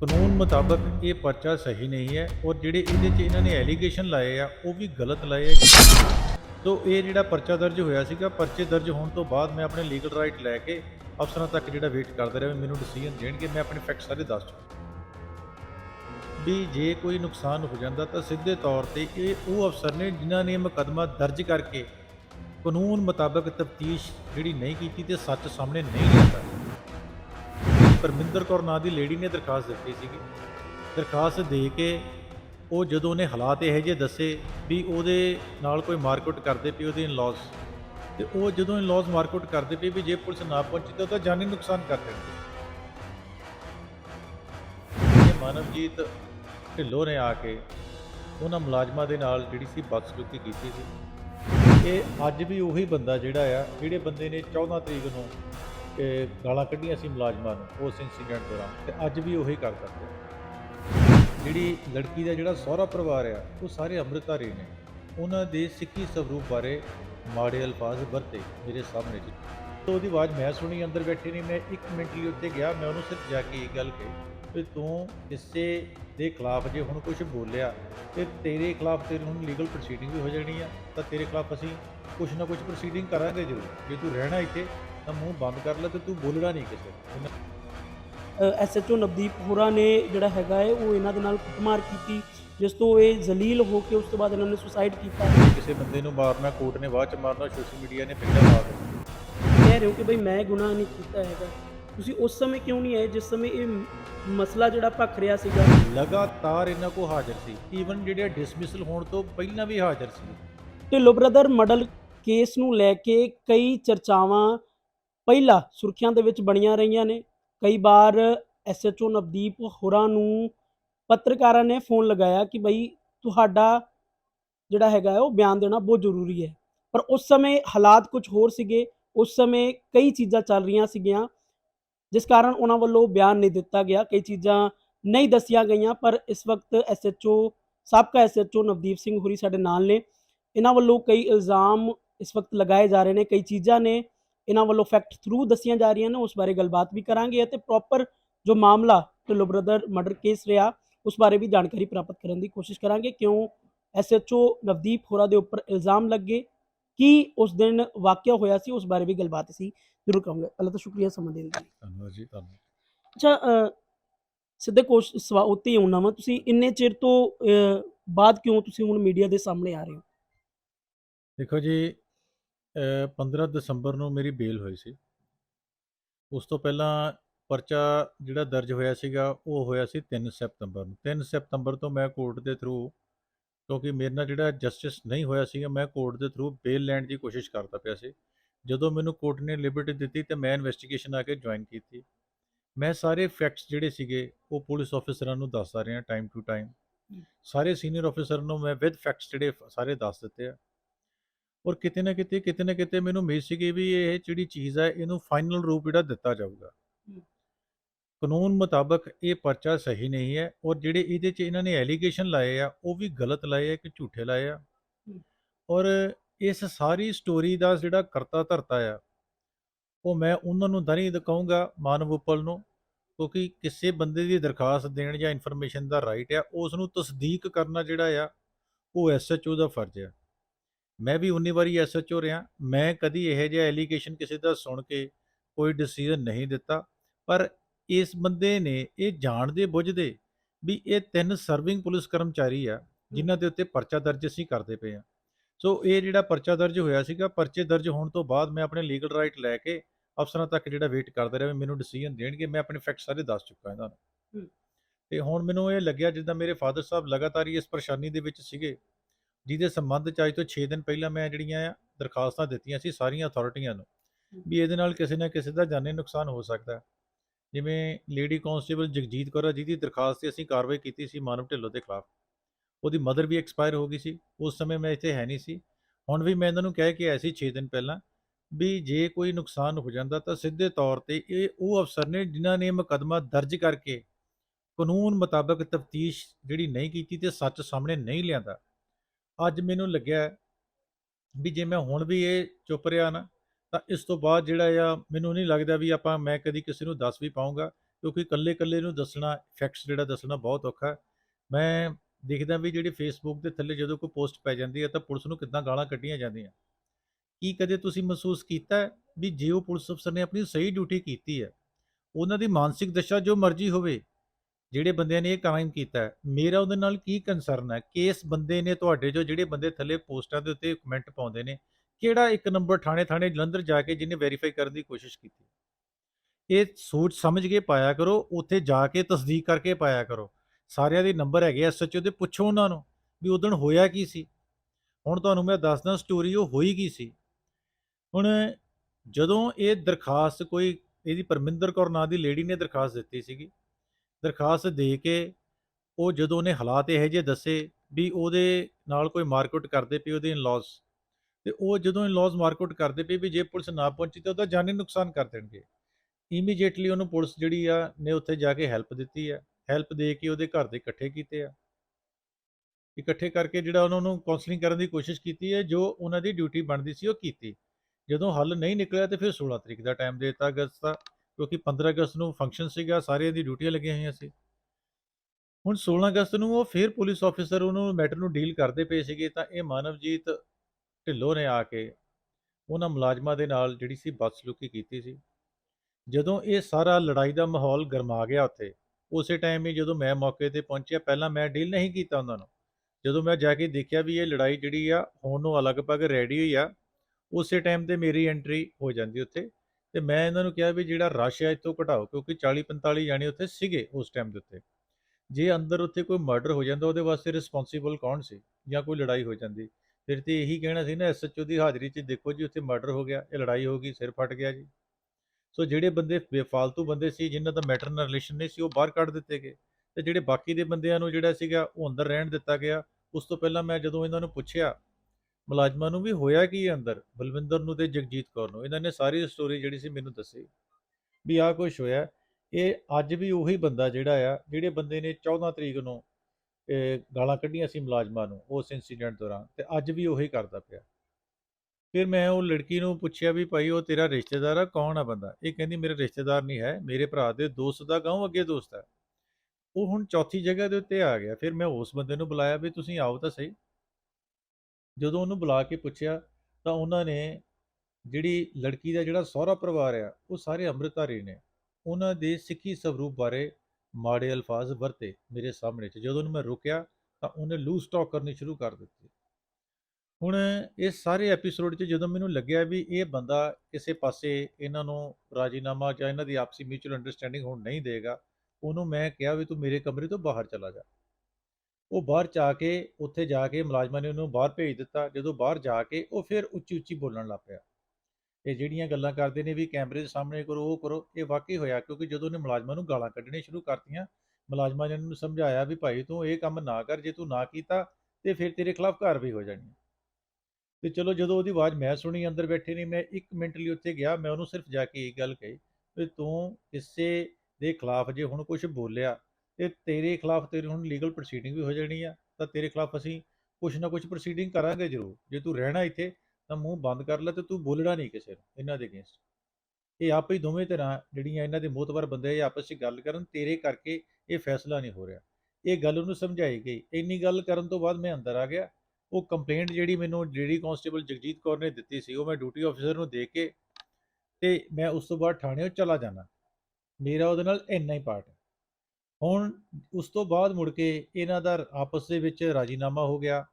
ਕਾਨੂੰਨ ਮੁਤਾਬਕ ਇਹ ਪਰਚਾ ਸਹੀ ਨਹੀਂ ਹੈ ਔਰ ਜਿਹੜੇ ਇਹਦੇ 'ਚ ਇਹਨਾਂ ਨੇ ਐਲੀਗੇਸ਼ਨ ਲਾਏ ਆ, ਉਹ ਵੀ ਗਲਤ ਲਾਏ ਆ। ਸੋ ਇਹ ਜਿਹੜਾ ਪਰਚਾ ਦਰਜ ਹੋਇਆ ਸੀਗਾ, ਪਰਚੇ ਦਰਜ ਹੋਣ ਤੋਂ ਬਾਅਦ ਮੈਂ ਆਪਣੇ ਲੀਗਲ ਰਾਈਟ ਲੈ ਕੇ ਅਫਸਰਾਂ ਤੱਕ ਜਿਹੜਾ ਵੇਟ ਕਰਦਾ ਰਿਹਾ ਵੀ ਮੈਨੂੰ ਡਿਸੀਜਨ ਦੇਣਗੇ, ਮੈਂ ਆਪਣੇ ਫੈਕਟ ਸਾਰੇ ਦੱਸ ਚੁੱਕਾ। ਵੀ ਜੇ ਕੋਈ ਨੁਕਸਾਨ ਹੋ ਜਾਂਦਾ ਤਾਂ ਸਿੱਧੇ ਤੌਰ ਤੇ ਇਹ ਉਹ ਅਫਸਰ ਨੇ ਜਿਨ੍ਹਾਂ ਨੇ ਇਹ ਮੁਕੱਦਮਾ ਦਰਜ ਕਰਕੇ ਕਾਨੂੰਨ ਮੁਤਾਬਕ ਤਫਤੀਸ਼ ਜਿਹੜੀ ਨਹੀਂ ਕੀਤੀ ਤੇ ਸੱਚ ਸਾਹਮਣੇ ਨਹੀਂ ਲਿਆਂਦਾ। ਪਰਮਿੰਦਰ ਕੌਰ ਨਾਂ ਦੀ ਲੇਡੀ ਨੇ ਦਰਖਾਸਤ ਦਿੱਤੀ ਸੀਗੀ। ਦਰਖਾਸਤ ਦੇ ਕੇ ਉਹ ਜਦੋਂ ਉਹਨੇ ਹਾਲਾਤ ਇਹੋ ਜਿਹੇ ਦੱਸੇ ਵੀ ਉਹਦੇ ਨਾਲ ਕੋਈ ਮਾਰਕਆਊਟ ਕਰਦੇ ਪਈ ਉਹਦੇ ਇਨ-ਲॉज ਤੇ ਉਹ ਜਦੋਂ ਇਨ-ਲॉज ਮਾਰਕਆਊਟ ਕਰਦੇ ਪਈ ਵੀ ਜੇ ਪੁਲਿਸ ਨਾ ਪਹੁੰਚੀ ਤਾਂ ਉਹਦਾ ਜਾਨੀ ਨੁਕਸਾਨ ਕਰ ਦੇਣਗੇ। ਇਹ ਮਾਨਵਜੀਤ ਢਿੱਲੋਂ ਨੇ ਆ ਕੇ ਉਹਨਾਂ ਮੁਲਾਜ਼ਮਾਂ ਦੇ ਨਾਲ ਜਿਹੜੀ ਸੀ ਬਦਸਲੂਕੀ ਕੀਤੀ ਸੀ। ਇਹ ਅੱਜ ਵੀ ਉਹੀ ਬੰਦਾ ਜਿਹੜਾ ਆ, ਜਿਹੜੇ ਬੰਦੇ ਨੇ 14 ਤਰੀਕ ਨੂੰ ਇਹ ਗਾਲਾਂ ਕੱਢੀਆਂ ਸੀ ਮੁਲਾਜ਼ਮਾਂ ਨੂੰ ਉਸ ਇਨਸੀਡੈਂਟ ਦੌਰਾਨ ਤੇ ਅੱਜ ਵੀ ਉਹੀ ਕਰ ਪਿਆ ਜਿਹੜੀ ਲੜਕੀ ਦਾ ਜਿਹੜਾ ਸਹੁਰਾ ਪਰਿਵਾਰ ਆ, ਉਹ ਸਾਰੇ ਅੰਮ੍ਰਿਤਧਾਰੀ ਨੇ। ਉਹਨਾਂ ਦੇ ਸਿੱਖੀ ਸਰੂਪ ਬਾਰੇ ਮਾੜੇ ਅਲਫਾਜ਼ ਵਰਤੇ ਮੇਰੇ ਸਾਹਮਣੇ ਜੀ। ਤੋਂ ਉਹਦੀ ਆਵਾਜ਼ ਮੈਂ ਸੁਣੀ, ਅੰਦਰ ਬੈਠੇ ਨਹੀਂ, ਮੈਂ 1 ਮਿੰਟ ਲਈ ਉੱਥੇ ਗਿਆ, ਮੈਂ ਉਹਨੂੰ ਸਿਰਫ ਜਾ ਕੇ ਇਹ ਗੱਲ ਕਹੀ ਵੀ ਤੂੰ ਕਿਸੇ ਦੇ ਖਿਲਾਫ ਜੇ ਹੁਣ ਕੁਝ ਬੋਲਿਆ, ਤੇ ਤੇਰੇ ਖਿਲਾਫ ਤੇਰੀ ਹੁਣ ਲੀਗਲ ਪ੍ਰੋਸੀਡਿੰਗ ਵੀ ਹੋ ਜਾਣੀ ਆ, ਤਾਂ ਤੇਰੇ ਖਿਲਾਫ ਅਸੀਂ ਕੁਝ ਨਾ ਕੁਝ ਪ੍ਰੋਸੀਡਿੰਗ ਕਰਾਂਗੇ ਜ਼ਰੂਰ। ਜੇ ਤੂੰ ਰਹਿਣਾ ਇੱਥੇ ਤਾਂ ਮੂੰਹ ਬੰਦ ਕਰ ਲੈ ਤੇ ਤੂੰ ਬੋਲਣਾ ਨਹੀਂ ਕਿਸੇ ਨੂੰ। ਐਸਐਚਓ ਨਵਦੀਪ ਹੋਰਾਂ ਨੇ ਜਿਹੜਾ ਹੈਗਾ ਹੈ ਉਹ ਇਹਨਾਂ ਦੇ ਨਾਲ ਕੁੱਟਮਾਰ ਕੀਤੀ ਜਿਸ ਤੋਂ ਇਹ ਜ਼ਲੀਲ ਹੋ ਕੇ ਉਸ ਤੋਂ ਬਾਅਦ ਇਹਨਾਂ ਨੇ ਸੁਸਾਈਡ ਕੀਤਾ। ਕਿਸੇ ਬੰਦੇ ਨੂੰ ਮਾਰਨਾ ਕੋਰਟ ਨੇ ਬਾਅਦ ਚ ਮਾਰਨਾ ਸੋਸ਼ਲ ਮੀਡੀਆ ਨੇ ਪਹਿਲਾਂ ਮਾਰ ਦੇਣਾ ਕਹਿ ਰਹੇ ਹੋ ਕਿ ਬਈ ਮੈਂ ਗੁਨਾਹ ਨਹੀਂ ਕੀਤਾ ਹੈਗਾ। ਤੁਸੀਂ ਉਸ ਸਮੇਂ ਕਿਉਂ ਨਹੀਂ ਆਏ ਜਿਸ ਸਮੇਂ ਇਹ ਮ- ਮਸਲਾ ਜਿਹੜਾ ਭਖ ਰਿਹਾ ਸੀਗਾ? ਲਗਾਤਾਰ ਇਹਨਾਂ ਕੋ ਹਾਜ਼ਰ ਸੀ। ਈਵਨ ਜਿਹੜੇ ਡਿਸਮਿਸਲ ਹੋਣ ਤੋਂ ਪਹਿਲਾਂ ਵੀ ਹਾਜ਼ਰ ਸੀ। ਢਿੱਲੋਂ ਬ੍ਰਦਰ ਮਰਡਰ ਕੇਸ ਨੂੰ ਲੈ ਕੇ ਕਈ ਚਰਚਾਵਾਂ ਪਹਿਲਾਂ ਸੁਰਖੀਆਂ ਦੇ ਵਿੱਚ ਬਣੀਆਂ ਰਹੀਆਂ ਨੇ। ਕਈ ਵਾਰ ਐਸਐਚਓ ਨਵਦੀਪ ਹੋਰਾਂ ਨੂੰ ਪੱਤਰਕਾਰਾਂ ਨੇ ਫੋਨ ਲਗਾਇਆ ਕਿ ਬਈ ਤੁਹਾਡਾ ਜਿਹੜਾ ਹੈਗਾ ਉਹ ਬਿਆਨ ਦੇਣਾ ਬਹੁਤ ਜ਼ਰੂਰੀ ਹੈ। ਪਰ ਉਸ ਸਮੇਂ ਹਾਲਾਤ ਕੁਝ ਹੋਰ ਸੀਗੇ। ਉਸ ਸਮੇਂ ਕਈ ਚੀਜ਼ਾਂ ਚੱਲ ਰਹੀਆਂ ਸੀਗੀਆਂ, ਜਿਸ ਕਾਰਨ ਉਹਨਾਂ ਵੱਲੋਂ ਬਿਆਨ ਨਹੀਂ ਦਿੱਤਾ ਗਿਆ। ਕਈ ਚੀਜ਼ਾਂ ਨਹੀਂ ਦੱਸੀਆਂ ਗਈਆਂ, ਪਰ ਇਸ ਵਕਤ ਐਸਐਚਓ ਸਾਬਕਾ ਐਸਐਚਓ ਨਵਦੀਪ ਸਿੰਘ ਹੁਰੀ ਸਾਡੇ ਨਾਲ ਨੇ। ਇਹਨਾਂ ਵੱਲੋਂ ਕਈ ਇਲਜ਼ਾਮ ਇਸ ਵਕਤ ਲਗਾਏ ਜਾ ਰਹੇ ਨੇ। ਕਈ ਚੀਜ਼ਾਂ ਨੇ ਇਹਨਾਂ ਵੱਲੋਂ ਫੈਕਟ ਥਰੂ ਦੱਸੀਆਂ ਜਾ ਰਹੀਆਂ ਨੇ ਉਸ ਬਾਰੇ ਗੱਲਬਾਤ ਵੀ ਕਰਾਂਗੇ ਅਤੇ ਪ੍ਰੋਪਰ ਜੋ ਮਾਮਲਾ ਢਿੱਲੋਂ ਬ੍ਰਦਰ ਮਰਡਰ ਕੇਸ ਰਿਹਾ ਉਸ ਬਾਰੇ ਵੀ ਜਾਣਕਾਰੀ ਪ੍ਰਾਪਤ ਕਰਨ ਦੀ ਕੋਸ਼ਿਸ਼ ਕਰਾਂਗੇ। ਕਿਉਂ ਐਸਐਚਓ ਨਵਦੀਪ ਹੋਰਾ ਦੇ ਉੱਪਰ ਇਲਜ਼ਾਮ ਲੱਗੇ? ਕੀ ਉਸ ਦਿਨ ਵਾਕਿਆ ਹੋਇਆ ਸੀ? ਉਸ ਬਾਰੇ ਵੀ ਗੱਲਬਾਤ ਅਸੀਂ ਜ਼ਰੂਰ ਕਰਾਂਗੇ। ਪਹਿਲਾਂ ਤਾਂ ਸ਼ੁਕਰੀਆ ਸਮਾਂ ਦੇਣ ਲਈ। ਧੰਨਵਾਦ ਜੀ ਧੰਨਵਾਦ। ਅੱਛਾ ਸਿੱਧੇ ਕੋਸ਼ ਸਵਾ ਉੱਤੇ ਆਉਣਾ ਵਾ। ਤੁਸੀਂ ਇੰਨੇ ਚਿਰ ਤੋਂ ਬਾਅਦ ਕਿਉਂ ਤੁਸੀਂ ਹੁਣ ਮੀਡੀਆ ਦੇ ਸਾਹਮਣੇ ਆ ਰਹੇ ਹੋ? ਦੇਖੋ ਜੀ 15 ਦਸੰਬਰ ਨੂੰ ਮੇਰੀ ਬੇਲ ਹੋਈ ਸੀ। ਉਸ ਤੋਂ ਪਹਿਲਾਂ ਪਰਚਾ ਜਿਹੜਾ ਦਰਜ ਹੋਇਆ ਸੀਗਾ ਉਹ ਹੋਇਆ ਸੀ 3 ਸਤੰਬਰ ਨੂੰ। 3 ਸਤੰਬਰ ਤੋਂ ਮੈਂ ਕੋਰਟ ਦੇ ਥਰੂ ਕਿਉਂਕਿ ਮੇਰੇ ਨਾਲ ਜਿਹੜਾ ਜਸਟਿਸ ਨਹੀਂ ਹੋਇਆ ਸੀਗਾ ਮੈਂ ਕੋਰਟ ਦੇ ਥਰੂ ਬੇਲ ਲੈਣ ਦੀ ਕੋਸ਼ਿਸ਼ ਕਰਦਾ ਪਿਆ ਸੀ। ਜਦੋਂ ਮੈਨੂੰ ਕੋਰਟ ਨੇ ਲਿਬਰਟੀ ਦਿੱਤੀ ਤੇ ਮੈਂ ਇਨਵੈਸਟੀਗੇਸ਼ਨ ਆ ਕੇ ਜੁਆਇਨ ਕੀਤੀ। ਮੈਂ ਸਾਰੇ ਫੈਕਟਸ ਜਿਹੜੇ ਸੀਗੇ ਉਹ ਪੁਲਿਸ ਆਫੀਸਰਾਂ ਨੂੰ ਦੱਸਦਾ ਰਿਹਾ ਟਾਈਮ ਟੂ ਟਾਈਮ। ਸਾਰੇ ਸੀਨੀਅਰ ਆਫੀਸਰ ਨੂੰ ਮੈਂ ਵਿਦ ਫੈਕਟਸ ਜਿਹੜੇ ਸਾਰੇ ਦੱਸ ਦਿੱਤੇ ਆ। ਔਰ ਕਿਤੇ ਨਾ ਕਿਤੇ ਕਿਤੇ ਨਾ ਕਿਤੇ ਮੈਨੂੰ ਉਮੀਦ ਸੀਗੀ ਵੀ ਇਹ ਜਿਹੜੀ ਚੀਜ਼ ਹੈ ਇਹਨੂੰ ਫਾਈਨਲ ਰੂਪ ਜਿਹੜਾ ਦਿੱਤਾ ਜਾਊਗਾ। ਕਾਨੂੰਨ ਮੁਤਾਬਕ ਇਹ ਪਰਚਾ ਸਹੀ ਨਹੀਂ ਹੈ ਔਰ ਜਿਹੜੇ ਇਹਦੇ 'ਚ ਇਹਨਾਂ ਨੇ ਐਲੀਗੇਸ਼ਨ ਲਾਏ ਆ ਉਹ ਵੀ ਗਲਤ ਲਾਏ ਆ ਕਿ ਝੂਠੇ ਲਾਏ ਆ। ਔਰ ਇਸ ਸਾਰੀ ਸਟੋਰੀ ਦਾ ਜਿਹੜਾ ਕਰਤਾ ਧਰਤਾ ਆ ਉਹ ਮੈਂ ਉਹਨਾਂ ਨੂੰ ਨਹੀਂ ਕਹੂੰਗਾ ਮਾਨਵ ਉਪਲ ਨੂੰ ਕਿਉਂਕਿ ਕਿਸੇ ਬੰਦੇ ਦੀ ਦਰਖਾਸਤ ਦੇਣ ਜਾਂ ਇਨਫੋਰਮੇਸ਼ਨ ਦਾ ਰਾਈਟ ਆ ਉਸ ਨੂੰ ਤਸਦੀਕ ਕਰਨਾ ਜਿਹੜਾ ਆ ਉਹ ਐਸਐਚਓ ਦਾ ਫਰਜ਼ ਆ ਮੈਂ ਵੀ 19 ਵਾਰੀ ਐਸਐਚਓ ਰਿਹਾ। ਮੈਂ ਕਦੀ ਇਹੋ ਜਿਹਾ ਐਲੀਗੇਸ਼ਨ ਕਿਸੇ ਦਾ ਸੁਣ ਕੇ ਕੋਈ ਡਿਸੀਜਨ ਨਹੀਂ ਦਿੱਤਾ। ਪਰ ਇਸ ਬੰਦੇ ਨੇ ਇਹ ਜਾਣਦੇ ਬੁੱਝਦੇ ਵੀ ਇਹ ਤਿੰਨ ਸਰਵਿੰਗ ਪੁਲਿਸ ਕਰਮਚਾਰੀ ਆ ਜਿਨ੍ਹਾਂ ਦੇ ਉੱਤੇ ਪਰਚਾ ਦਰਜ ਅਸੀਂ ਕਰਦੇ ਪਏ ਆ ਸੋ ਇਹ ਜਿਹੜਾ ਪਰਚਾ ਦਰਜ ਹੋਇਆ ਸੀਗਾ ਪਰਚੇ ਦਰਜ ਹੋਣ ਤੋਂ ਬਾਅਦ ਮੈਂ ਆਪਣੇ ਲੀਗਲ ਰਾਈਟ ਲੈ ਕੇ ਅਫਸਰਾਂ ਤੱਕ ਜਿਹੜਾ ਵੇਟ ਕਰਦਾ ਰਿਹਾ ਵੀ ਮੈਨੂੰ ਡਿਸੀਜਨ ਦੇਣਗੇ ਮੈਂ ਆਪਣੇ ਫੈਕਟ ਸਾਰੇ ਦੱਸ ਚੁੱਕਾ ਇਹਨਾਂ ਨੂੰ। ਤੇ ਹੁਣ ਮੈਨੂੰ ਇਹ ਲੱਗਿਆ ਜਿੱਦਾਂ ਮੇਰੇ ਫਾਦਰ ਸਾਹਿਬ ਲਗਾਤਾਰ ਇਸ ਪਰੇਸ਼ਾਨੀ ਦੇ ਵਿੱਚ ਸੀਗੇ। ਜਿਹਦੇ ਸੰਬੰਧ ਚ ਅੱਜ ਤੋਂ 6 ਦਿਨ ਪਹਿਲਾਂ ਮੈਂ ਜਿਹੜੀਆਂ ਆ ਦਰਖਾਸਤਾਂ ਦਿੱਤੀਆਂ ਸੀ ਸਾਰੀਆਂ ਅਥਾਰਟੀਆਂ ਨੂੰ ਵੀ ਇਹਦੇ ਨਾਲ ਕਿਸੇ ਨਾ ਕਿਸੇ ਦਾ ਜਾਨੀ ਨੁਕਸਾਨ ਹੋ ਸਕਦਾ। ਹੈ ਜਿਵੇਂ ਲੇਡੀ ਕਾਂਸਟੇਬਲ ਜਗਜੀਤ ਕੌਰ ਜਿਹਦੀ ਦਰਖਾਸਤ ਤੇ ਅਸੀਂ ਕਾਰਵਾਈ ਕੀਤੀ ਸੀ ਮਾਨਵ ਢਿੱਲੋਂ ਦੇ ਖਿਲਾਫ। ਉਹਦੀ ਮਦਰ ਵੀ ਐਕਸਪਾਇਰ ਹੋ ਗਈ ਸੀ ਉਸ ਸਮੇਂ ਮੈਂ ਇੱਥੇ ਹੈ ਨਹੀਂ ਸੀ। ਹੁਣ ਵੀ ਮੈਂ ਇਹਨਾਂ ਨੂੰ ਕਹਿ ਕੇ ਆਇਆ ਸੀ 6 ਦਿਨ ਪਹਿਲਾਂ ਵੀ ਜੇ ਕੋਈ ਨੁਕਸਾਨ ਹੋ ਜਾਂਦਾ ਤਾਂ ਸਿੱਧੇ ਤੌਰ ਤੇ ਇਹ ਉਹ ਅਫਸਰ ਨੇ ਜਿਨ੍ਹਾਂ ਨੇ ਮੁਕੱਦਮਾ ਦਰਜ ਕਰਕੇ ਕਾਨੂੰਨ ਮੁਤਾਬਕ ਤਫਤੀਸ਼ ਜਿਹੜੀ ਨਹੀਂ ਕੀਤੀ ਤੇ ਸੱਚ ਸਾਹਮਣੇ ਨਹੀਂ ਲਿਆਂਦਾ। ਅੱਜ ਮੈਨੂੰ ਲੱਗਿਆ ਵੀ ਜੇ ਮੈਂ ਹੁਣ ਵੀ ਇਹ ਚੁੱਪ ਰਿਹਾ ਨਾ ਤਾਂ ਇਸ ਤੋਂ ਬਾਅਦ ਜਿਹੜਾ ਆ ਮੈਨੂੰ ਨਹੀਂ ਲੱਗਦਾ ਵੀ ਆਪਾਂ ਮੈਂ ਕਦੀ ਕਿਸੇ ਨੂੰ ਦੱਸ ਵੀ ਪਾਉਂਗਾ ਕਿਉਂਕਿ ਇਕੱਲੇ-ਇਕੱਲੇ ਨੂੰ ਦੱਸਣਾ ਫੈਕਟਸ ਜਿਹੜਾ ਦੱਸਣਾ ਬਹੁਤ ਔਖਾ ਮੈਂ ਦੇਖਦਾ ਵੀ ਜਿਹੜੀ ਫੇਸਬੁੱਕ ਦੇ ਥੱਲੇ ਜਦੋਂ ਕੋਈ ਪੋਸਟ ਪੈ ਜਾਂਦੀ ਹੈ ਤਾਂ ਪੁਲਿਸ ਨੂੰ ਕਿੱਦਾਂ ਗਾਲਾਂ ਕੱਢੀਆਂ ਜਾਂਦੀਆਂ। ਕੀ ਕਦੇ ਤੁਸੀਂ ਮਹਿਸੂਸ ਕੀਤਾ ਵੀ ਜੇ ਉਹ ਪੁਲਿਸ ਅਫਸਰ ਨੇ ਆਪਣੀ ਸਹੀ ਡਿਊਟੀ ਕੀਤੀ ਹੈ, ਉਹਨਾਂ ਦੀ ਮਾਨਸਿਕ ਦਸ਼ਾ ਜੋ ਮਰਜ਼ੀ ਹੋਵੇ, ਜਿਹੜੇ ਬੰਦਿਆਂ ਨੇ ਇਹ ਕ੍ਰਾਈਮ ਕੀਤਾ ਹੈ, ਮੇਰਾ ਉਹਦੇ ਨਾਲ ਕੀ ਕੰਸਰਨ ਹੈ ਕਿ ਬੰਦੇ ਨੇ ਤੁਹਾਡੇ ਜੋ ਜਿਹੜੇ ਬੰਦੇ ਥੱਲੇ ਪੋਸਟਾਂ ਦੇ ਉੱਤੇ ਕਮੈਂਟ ਪਾਉਂਦੇ ਨੇ, ਕਿਹੜਾ ਇੱਕ ਨੰਬਰ ਥਾਣੇ-ਥਾਣੇ ਜਲੰਧਰ ਜਾ ਕੇ ਜਿਹਨੇ ਵੈਰੀਫਾਈ ਕਰਨ ਦੀ ਕੋਸ਼ਿਸ਼ ਕੀਤੀ। ਇਹ ਸੋਚ ਸਮਝ ਕੇ ਪਾਇਆ ਕਰੋ, ਉੱਥੇ ਜਾ ਕੇ ਤਸਦੀਕ ਕਰਕੇ ਪਾਇਆ ਕਰੋ। ਸਾਰਿਆਂ ਦੇ ਨੰਬਰ ਹੈਗੇ ਐਸਐਚਓ ਦੇ ਪੁੱਛੋ ਉਹਨਾਂ ਨੂੰ ਵੀ ਉਦਣ ਹੋਇਆ ਕੀ ਸੀ। ਹੁਣ ਤੁਹਾਨੂੰ ਮੈਂ ਦੱਸਦਾ ਸਟੋਰੀ ਉਹ ਹੋਈ ਕੀ ਸੀ। ਹੁਣ ਜਦੋਂ ਇਹ ਦਰਖਾਸਤ ਕੋਈ ਇਹਦੀ ਪਰਮਿੰਦਰ ਕੌਰ ਨਾਂ ਦੀ ਲੇਡੀ ਨੇ ਦਰਖਾਸਤ ਦਿੱਤੀ ਸੀਗੀ। ਦਰਖਾਸਤ ਦੇ ਕੇ ਉਹ ਜਦੋਂ ਉਹਨੇ ਹਾਲਾਤ ਇਹੋ ਜਿਹੇ ਦੱਸੇ ਵੀ ਉਹਦੇ ਨਾਲ ਕੋਈ ਮਾਰਕੁੱਟ ਕਰਦੇ ਪਏ ਉਹਦੇ ਇਨ-ਲॉज ਤੇ ਉਹ ਜਦੋਂ ਇਨ-ਲॉज ਮਾਰਕੁੱਟ ਕਰਦੇ ਪਏ ਵੀ ਜੇ ਪੁਲਿਸ ਨਾ ਪਹੁੰਚੀ ਤਾਂ ਉਹਦਾ ਜਾਨੀ ਨੁਕਸਾਨ ਕਰ ਦੇਣਗੇ। ਇਮੀਡੀਏਟਲੀ ਉਹਨੂੰ ਪੁਲਿਸ ਜਿਹੜੀ ਆ ਨੇ ਉੱਥੇ ਜਾ ਕੇ ਹੈਲਪ ਦਿੱਤੀ ਆ ਹੈਲਪ ਦੇ ਕੇ ਉਹਦੇ ਘਰ ਦੇ ਇਕੱਠੇ ਕੀਤੇ ਆ। ਇਕੱਠੇ ਕਰਕੇ ਜਿਹੜਾ ਉਹਨਾਂ ਨੂੰ ਕਾਉਂਸਲਿੰਗ ਕਰਨ ਦੀ ਕੋਸ਼ਿਸ਼ ਕੀਤੀ ਹੈ ਜੋ ਉਹਨਾਂ ਦੀ ਡਿਊਟੀ ਬਣਦੀ ਸੀ ਉਹ ਕੀਤੀ। ਜਦੋਂ ਹੱਲ ਨਹੀਂ ਨਿਕਲਿਆ ਤੇ ਫਿਰ 16 ਤਰੀਕ ਦਾ ਟਾਈਮ ਦੇ ਦਿੱਤਾ ਅਗਸਤ ਦਾ ਕਿਉਂਕਿ 15 ਅਗਸਤ ਨੂੰ ਫੰਕਸ਼ਨ ਸੀਗਾ ਸਾਰਿਆਂ ਦੀ ਡਿਊਟੀਆਂ ਲੱਗੀਆਂ ਹੋਈਆਂ ਸੀ। ਹੁਣ 16 ਅਗਸਤ ਨੂੰ ਉਹ ਫਿਰ ਪੁਲਿਸ ਆਫੀਸਰ ਉਹਨੂੰ ਮੈਟਰ ਨੂੰ ਡੀਲ ਕਰਦੇ ਪਏ ਸੀਗੇ ਤਾਂ ਇਹ ਮਾਨਵਜੀਤ ਢਿੱਲੋਂ ਨੇ ਆ ਕੇ ਉਹਨਾਂ ਮੁਲਾਜ਼ਮਾਂ ਦੇ ਨਾਲ ਜਿਹੜੀ ਸੀ ਬਦਸਲੂਕੀ ਕੀਤੀ ਸੀ। ਜਦੋਂ ਇਹ ਸਾਰਾ ਲੜਾਈ ਦਾ ਮਾਹੌਲ ਗਰਮਾ ਗਿਆ ਉੱਥੇ, ਉਸੇ ਟਾਈਮ ਹੀ ਜਦੋਂ ਮੈਂ ਮੌਕੇ ਤੇ ਪਹੁੰਚਿਆ ਪਹਿਲਾਂ ਮੈਂ ਡੀਲ ਨਹੀਂ ਕੀਤਾ ਉਹਨਾਂ ਨੂੰ। ਜਦੋਂ ਮੈਂ ਜਾ ਕੇ ਦੇਖਿਆ ਵੀ ਇਹ ਲੜਾਈ ਜਿਹੜੀ ਆ ਹੋਣ ਨੂੰ ਲਗਭਗ ਰੈਡੀ ਹੋਈ ਆ, ਉਸੇ ਟਾਈਮ ਤੇ ਮੇਰੀ ਐਂਟਰੀ ਹੋ ਜਾਂਦੀ ਉੱਥੇ ਤੇ ਮੈਂ ਇਹਨਾਂ ਨੂੰ ਕਿਹਾ ਵੀ ਜਿਹੜਾ ਰਸ਼ ਹੈ ਇੱਥੋਂ ਘਟਾਓ ਕਿਉਂਕਿ 40-45 ਜਾਣੇ ਉੱਥੇ ਸੀਗੇ ਉਸ ਟਾਈਮ ਦੇ ਉੱਤੇ। ਜੇ ਅੰਦਰ ਉੱਥੇ ਕੋਈ ਮਰਡਰ ਹੋ ਜਾਂਦਾ ਉਹਦੇ ਵਾਸਤੇ ਰਿਸਪੌਂਸੀਬਲ ਕੌਣ ਸੀ ਜਾਂ ਕੋਈ ਲੜਾਈ ਹੋ ਜਾਂਦੀ। ਫਿਰ ਤੇ ਇਹੀ ਕਹਿਣਾ ਸੀ ਨਾ ਐਸਐਚਓ ਦੀ ਹਾਜ਼ਰੀ 'ਚ ਦੇਖੋ ਜੀ ਉੱਥੇ ਮਰਡਰ ਹੋ ਗਿਆ, ਇਹ ਲੜਾਈ ਹੋ ਗਈ, ਸਿਰ ਫਟ ਗਿਆ ਜੀ। ਸੋ ਜਿਹੜੇ ਬੰਦੇ ਬੇਫਾਲਤੂ ਬੰਦੇ ਸੀ ਜਿਨ੍ਹਾਂ ਦਾ ਮੈਟਰ ਨਾਲ ਰਿਲੇਸ਼ਨ ਨਹੀਂ ਸੀ ਉਹ ਬਾਹਰ ਕੱਢ ਦਿੱਤੇ ਗਏ ਤੇ ਜਿਹੜੇ ਬਾਕੀ ਦੇ ਬੰਦਿਆਂ ਨੂੰ ਜਿਹੜਾ ਸੀਗਾ ਉਹ ਅੰਦਰ ਰਹਿਣ ਦਿੱਤਾ ਗਿਆ। ਉਸ ਤੋਂ ਪਹਿਲਾਂ ਮੈਂ ਜਦੋਂ ਇਹਨਾਂ ਨੂੰ ਪੁੱਛਿਆ ਮੁਲਾਜ਼ਮਾਂ ਨੂੰ ਵੀ ਹੋਇਆ ਕੀ ਅੰਦਰ ਬਲਵਿੰਦਰ ਨੂੰ ਤੇ ਜਗਜੀਤ ਕੌਰ ਨੂੰ ਇਹਨਾਂ ਨੇ ਸਾਰੀ ਸਟੋਰੀ ਜਿਹੜੀ ਸੀ ਮੈਨੂੰ ਦੱਸੀ ਵੀ ਆਹ ਕੁਛ ਹੋਇਆ। ਇਹ ਅੱਜ ਵੀ ਉਹੀ ਬੰਦਾ ਜਿਹੜਾ ਆ ਜਿਹੜੇ ਬੰਦੇ ਨੇ 14 ਤਰੀਕ ਨੂੰ ਗਾਲਾਂ ਕੱਢੀਆਂ ਸੀ ਮੁਲਾਜ਼ਮਾਂ ਨੂੰ ਉਸ ਇਨਸੀਡੈਂਟ ਦੌਰਾਨ ਤੇ ਅੱਜ ਵੀ ਉਹੀ ਕਰਦਾ ਪਿਆ। ਫਿਰ ਮੈਂ ਉਹ ਲੜਕੀ ਨੂੰ ਪੁੱਛਿਆ ਵੀ ਭਾਈ ਉਹ ਤੇਰਾ ਰਿਸ਼ਤੇਦਾਰ ਆ ਕੌਣ ਆ ਬੰਦਾ? ਇਹ ਕਹਿੰਦੀ ਮੇਰੇ ਰਿਸ਼ਤੇਦਾਰ ਨਹੀਂ ਹੈ, ਮੇਰੇ ਭਰਾ ਦੇ ਦੋਸਤ ਦਾ ਗਾਉਂ ਅੱਗੇ ਦੋਸਤ ਹੈ। ਉਹ ਹੁਣ ਚੌਥੀ ਜਗ੍ਹਾ ਦੇ ਉੱਤੇ ਆ ਗਿਆ। ਫਿਰ ਮੈਂ ਉਸ ਬੰਦੇ ਨੂੰ ਬੁਲਾਇਆ ਵੀ ਤੁਸੀਂ ਆਓ ਤਾਂ ਸਹੀ। ਜਦੋਂ ਉਹਨੂੰ ਬੁਲਾ ਕੇ ਪੁੱਛਿਆ ਤਾਂ ਉਹਨਾਂ ਨੇ ਜਿਹੜੀ ਲੜਕੀ ਦਾ ਜਿਹੜਾ ਸਹੁਰਾ ਪਰਿਵਾਰ ਆ ਉਹ ਸਾਰੇ ਅੰਮ੍ਰਿਤਧਾਰੀ ਨੇ। ਉਹਨਾਂ ਦੇ ਸਿੱਖੀ ਸਵਰੂਪ ਬਾਰੇ ਮਾੜੇ ਅਲਫਾਜ਼ ਵਰਤੇ ਮੇਰੇ ਸਾਹਮਣੇ 'ਚ। ਜਦੋਂ ਉਹਨੂੰ ਮੈਂ ਰੋਕਿਆ ਤਾਂ ਉਹਨੇ ਲੂਜ਼ ਟਾਕ ਕਰਨੀ ਸ਼ੁਰੂ ਕਰ ਦਿੱਤੀ। ਹੁਣ ਇਸ ਸਾਰੇ ਐਪੀਸੋਡ 'ਚ ਜਦੋਂ ਮੈਨੂੰ ਲੱਗਿਆ ਵੀ ਇਹ ਬੰਦਾ ਕਿਸੇ ਪਾਸੇ ਇਹਨਾਂ ਨੂੰ ਰਾਜ਼ੀਨਾਮਾ ਜਾਂ ਇਹਨਾਂ ਦੀ ਆਪਸੀ ਮਿਊਚੁਅਲ ਅੰਡਰਸਟੈਂਡਿੰਗ ਹੁਣ ਨਹੀਂ ਦੇਗਾ, ਉਹਨੂੰ ਮੈਂ ਕਿਹਾ ਵੀ ਤੂੰ ਮੇਰੇ ਕਮਰੇ ਤੋਂ ਬਾਹਰ ਚਲਾ ਜਾ। ਉਹ ਬਾਹਰ ਜਾ ਕੇ ਉੱਥੇ ਜਾ ਕੇ ਮੁਲਾਜ਼ਮਾਂ ਨੇ ਉਹਨੂੰ ਬਾਹਰ ਭੇਜ ਦਿੱਤਾ। ਜਦੋਂ ਬਾਹਰ ਜਾ ਕੇ ਉਹ ਫਿਰ ਉੱਚੀ-ਉੱਚੀ ਬੋਲਣ ਲੱਗ ਪਿਆ। ਇਹ ਜਿਹੜੀਆਂ ਗੱਲਾਂ ਕਰਦੇ ਨੇ ਵੀ ਕੈਮਰੇ ਦੇ ਸਾਹਮਣੇ ਕਰੋ, ਉਹ ਕਰੋ, ਇਹ ਵਾਕਈ ਹੋਇਆ ਕਿਉਂਕਿ ਜਦੋਂ ਉਹਨੇ ਮੁਲਾਜ਼ਮਾਂ ਨੂੰ ਗਾਲਾਂ ਕੱਢਣੀਆਂ ਸ਼ੁਰੂ ਕਰਤੀਆਂ, ਮੁਲਾਜ਼ਮਾਂ ਨੇ ਉਹਨੂੰ ਸਮਝਾਇਆ ਵੀ ਭਾਈ ਤੂੰ ਇਹ ਕੰਮ ਨਾ ਕਰ, ਜੇ ਤੂੰ ਨਾ ਕੀਤਾ ਤੇ ਫਿਰ ਤੇਰੇ ਖਿਲਾਫ ਕਾਰਵਾਈ ਹੋ ਜਾਣੀ ਹੈ। ਤੇ ਚਲੋ ਜਦੋਂ ਉਹਦੀ ਆਵਾਜ਼ ਮੈਂ ਸੁਣੀ ਅੰਦਰ ਬੈਠੇ ਨੇ ਮੈਂ 1 ਮਿੰਟ ਲਈ ਉੱਥੇ ਗਿਆ, ਮੈਂ ਉਹਨੂੰ ਸਿਰਫ ਜਾ ਕੇ ਇਹ ਗੱਲ ਕਹੀ ਵੀ ਤੂੰ ਕਿਸੇ ਦੇ ਖਿਲਾਫ ਜੇ ਹੁਣ ਕੁਝ ਬੋਲਿਆ ਤੇ ਤੇਰੇ ਖਿਲਾਫ ਤੇਰੀ ਹੁਣ ਲੀਗਲ ਪ੍ਰੋਸੀਡਿੰਗ ਵੀ ਹੋ ਜਾਣੀ ਆ, ਤਾਂ ਤੇਰੇ ਖਿਲਾਫ ਅਸੀਂ ਕੁਝ ਨਾ ਕੁਝ ਪ੍ਰੋਸੀਡਿੰਗ ਕਰਾਂਗੇ ਜ਼ਰੂਰ। ਜੇ ਤੂੰ ਰਹਿਣਾ ਇੱਥੇ, ਤਾਂ ਮੂੰਹ ਬੰਦ ਕਰ ਲੈ ਤੇ ਤੂੰ ਬੋਲਣਾ ਨਹੀਂ ਕਿਸੇ ਨੂੰ, ਇਹਨਾਂ ਦੇ ਅਗੇਂਸਟ। ਇਹ ਆਪੇ ਹੀ ਦੋਵੇਂ ਤਰ੍ਹਾਂ ਜਿਹੜੀਆਂ ਇਹਨਾਂ ਦੇ ਮੋਹਤਬਰ ਬੰਦੇ ਇਹ ਆਪਸ 'ਚ ਗੱਲ ਕਰਨ, ਤੇਰੇ ਕਰਕੇ ਇਹ ਫੈਸਲਾ ਨਹੀਂ ਹੋ ਰਿਹਾ। ਇਹ ਗੱਲ ਉਹਨੂੰ ਸਮਝਾਈ ਗਈ। ਇੰਨੀ ਗੱਲ ਕਰਨ ਤੋਂ ਬਾਅਦ ਮੈਂ ਅੰਦਰ ਆ ਗਿਆ। ਉਹ ਕੰਪਲੇਂਟ ਜਿਹੜੀ ਮੈਨੂੰ ਲੇਡੀ ਕਾਂਸਟੇਬਲ ਜਗਜੀਤ ਕੌਰ ਨੇ ਦਿੱਤੀ ਸੀ, ਉਹ ਮੈਂ ਡਿਊਟੀ ਆਫੀਸਰ ਨੂੰ ਦੇ ਕੇ ਤੇ ਮੈਂ ਉਸ ਤੋਂ ਬਾਅਦ ਥਾਣਿਓਂ ਚਲਾ ਜਾਣਾ। ਮੇਰਾ ਉਹਦੇ ਨਾਲ ਇੰਨਾ ਹੀ ਪਾਰਟ ਹੈ। ਹੁਣ ਉਸ ਤੋਂ ਬਾਅਦ ਮੁੜ ਕੇ ਇਹਨਾਂ ਦਾ ਆਪਸ ਦੇ ਵਿੱਚ ਰਾਜ਼ੀਨਾਮਾ ਹੋ ਗਿਆ।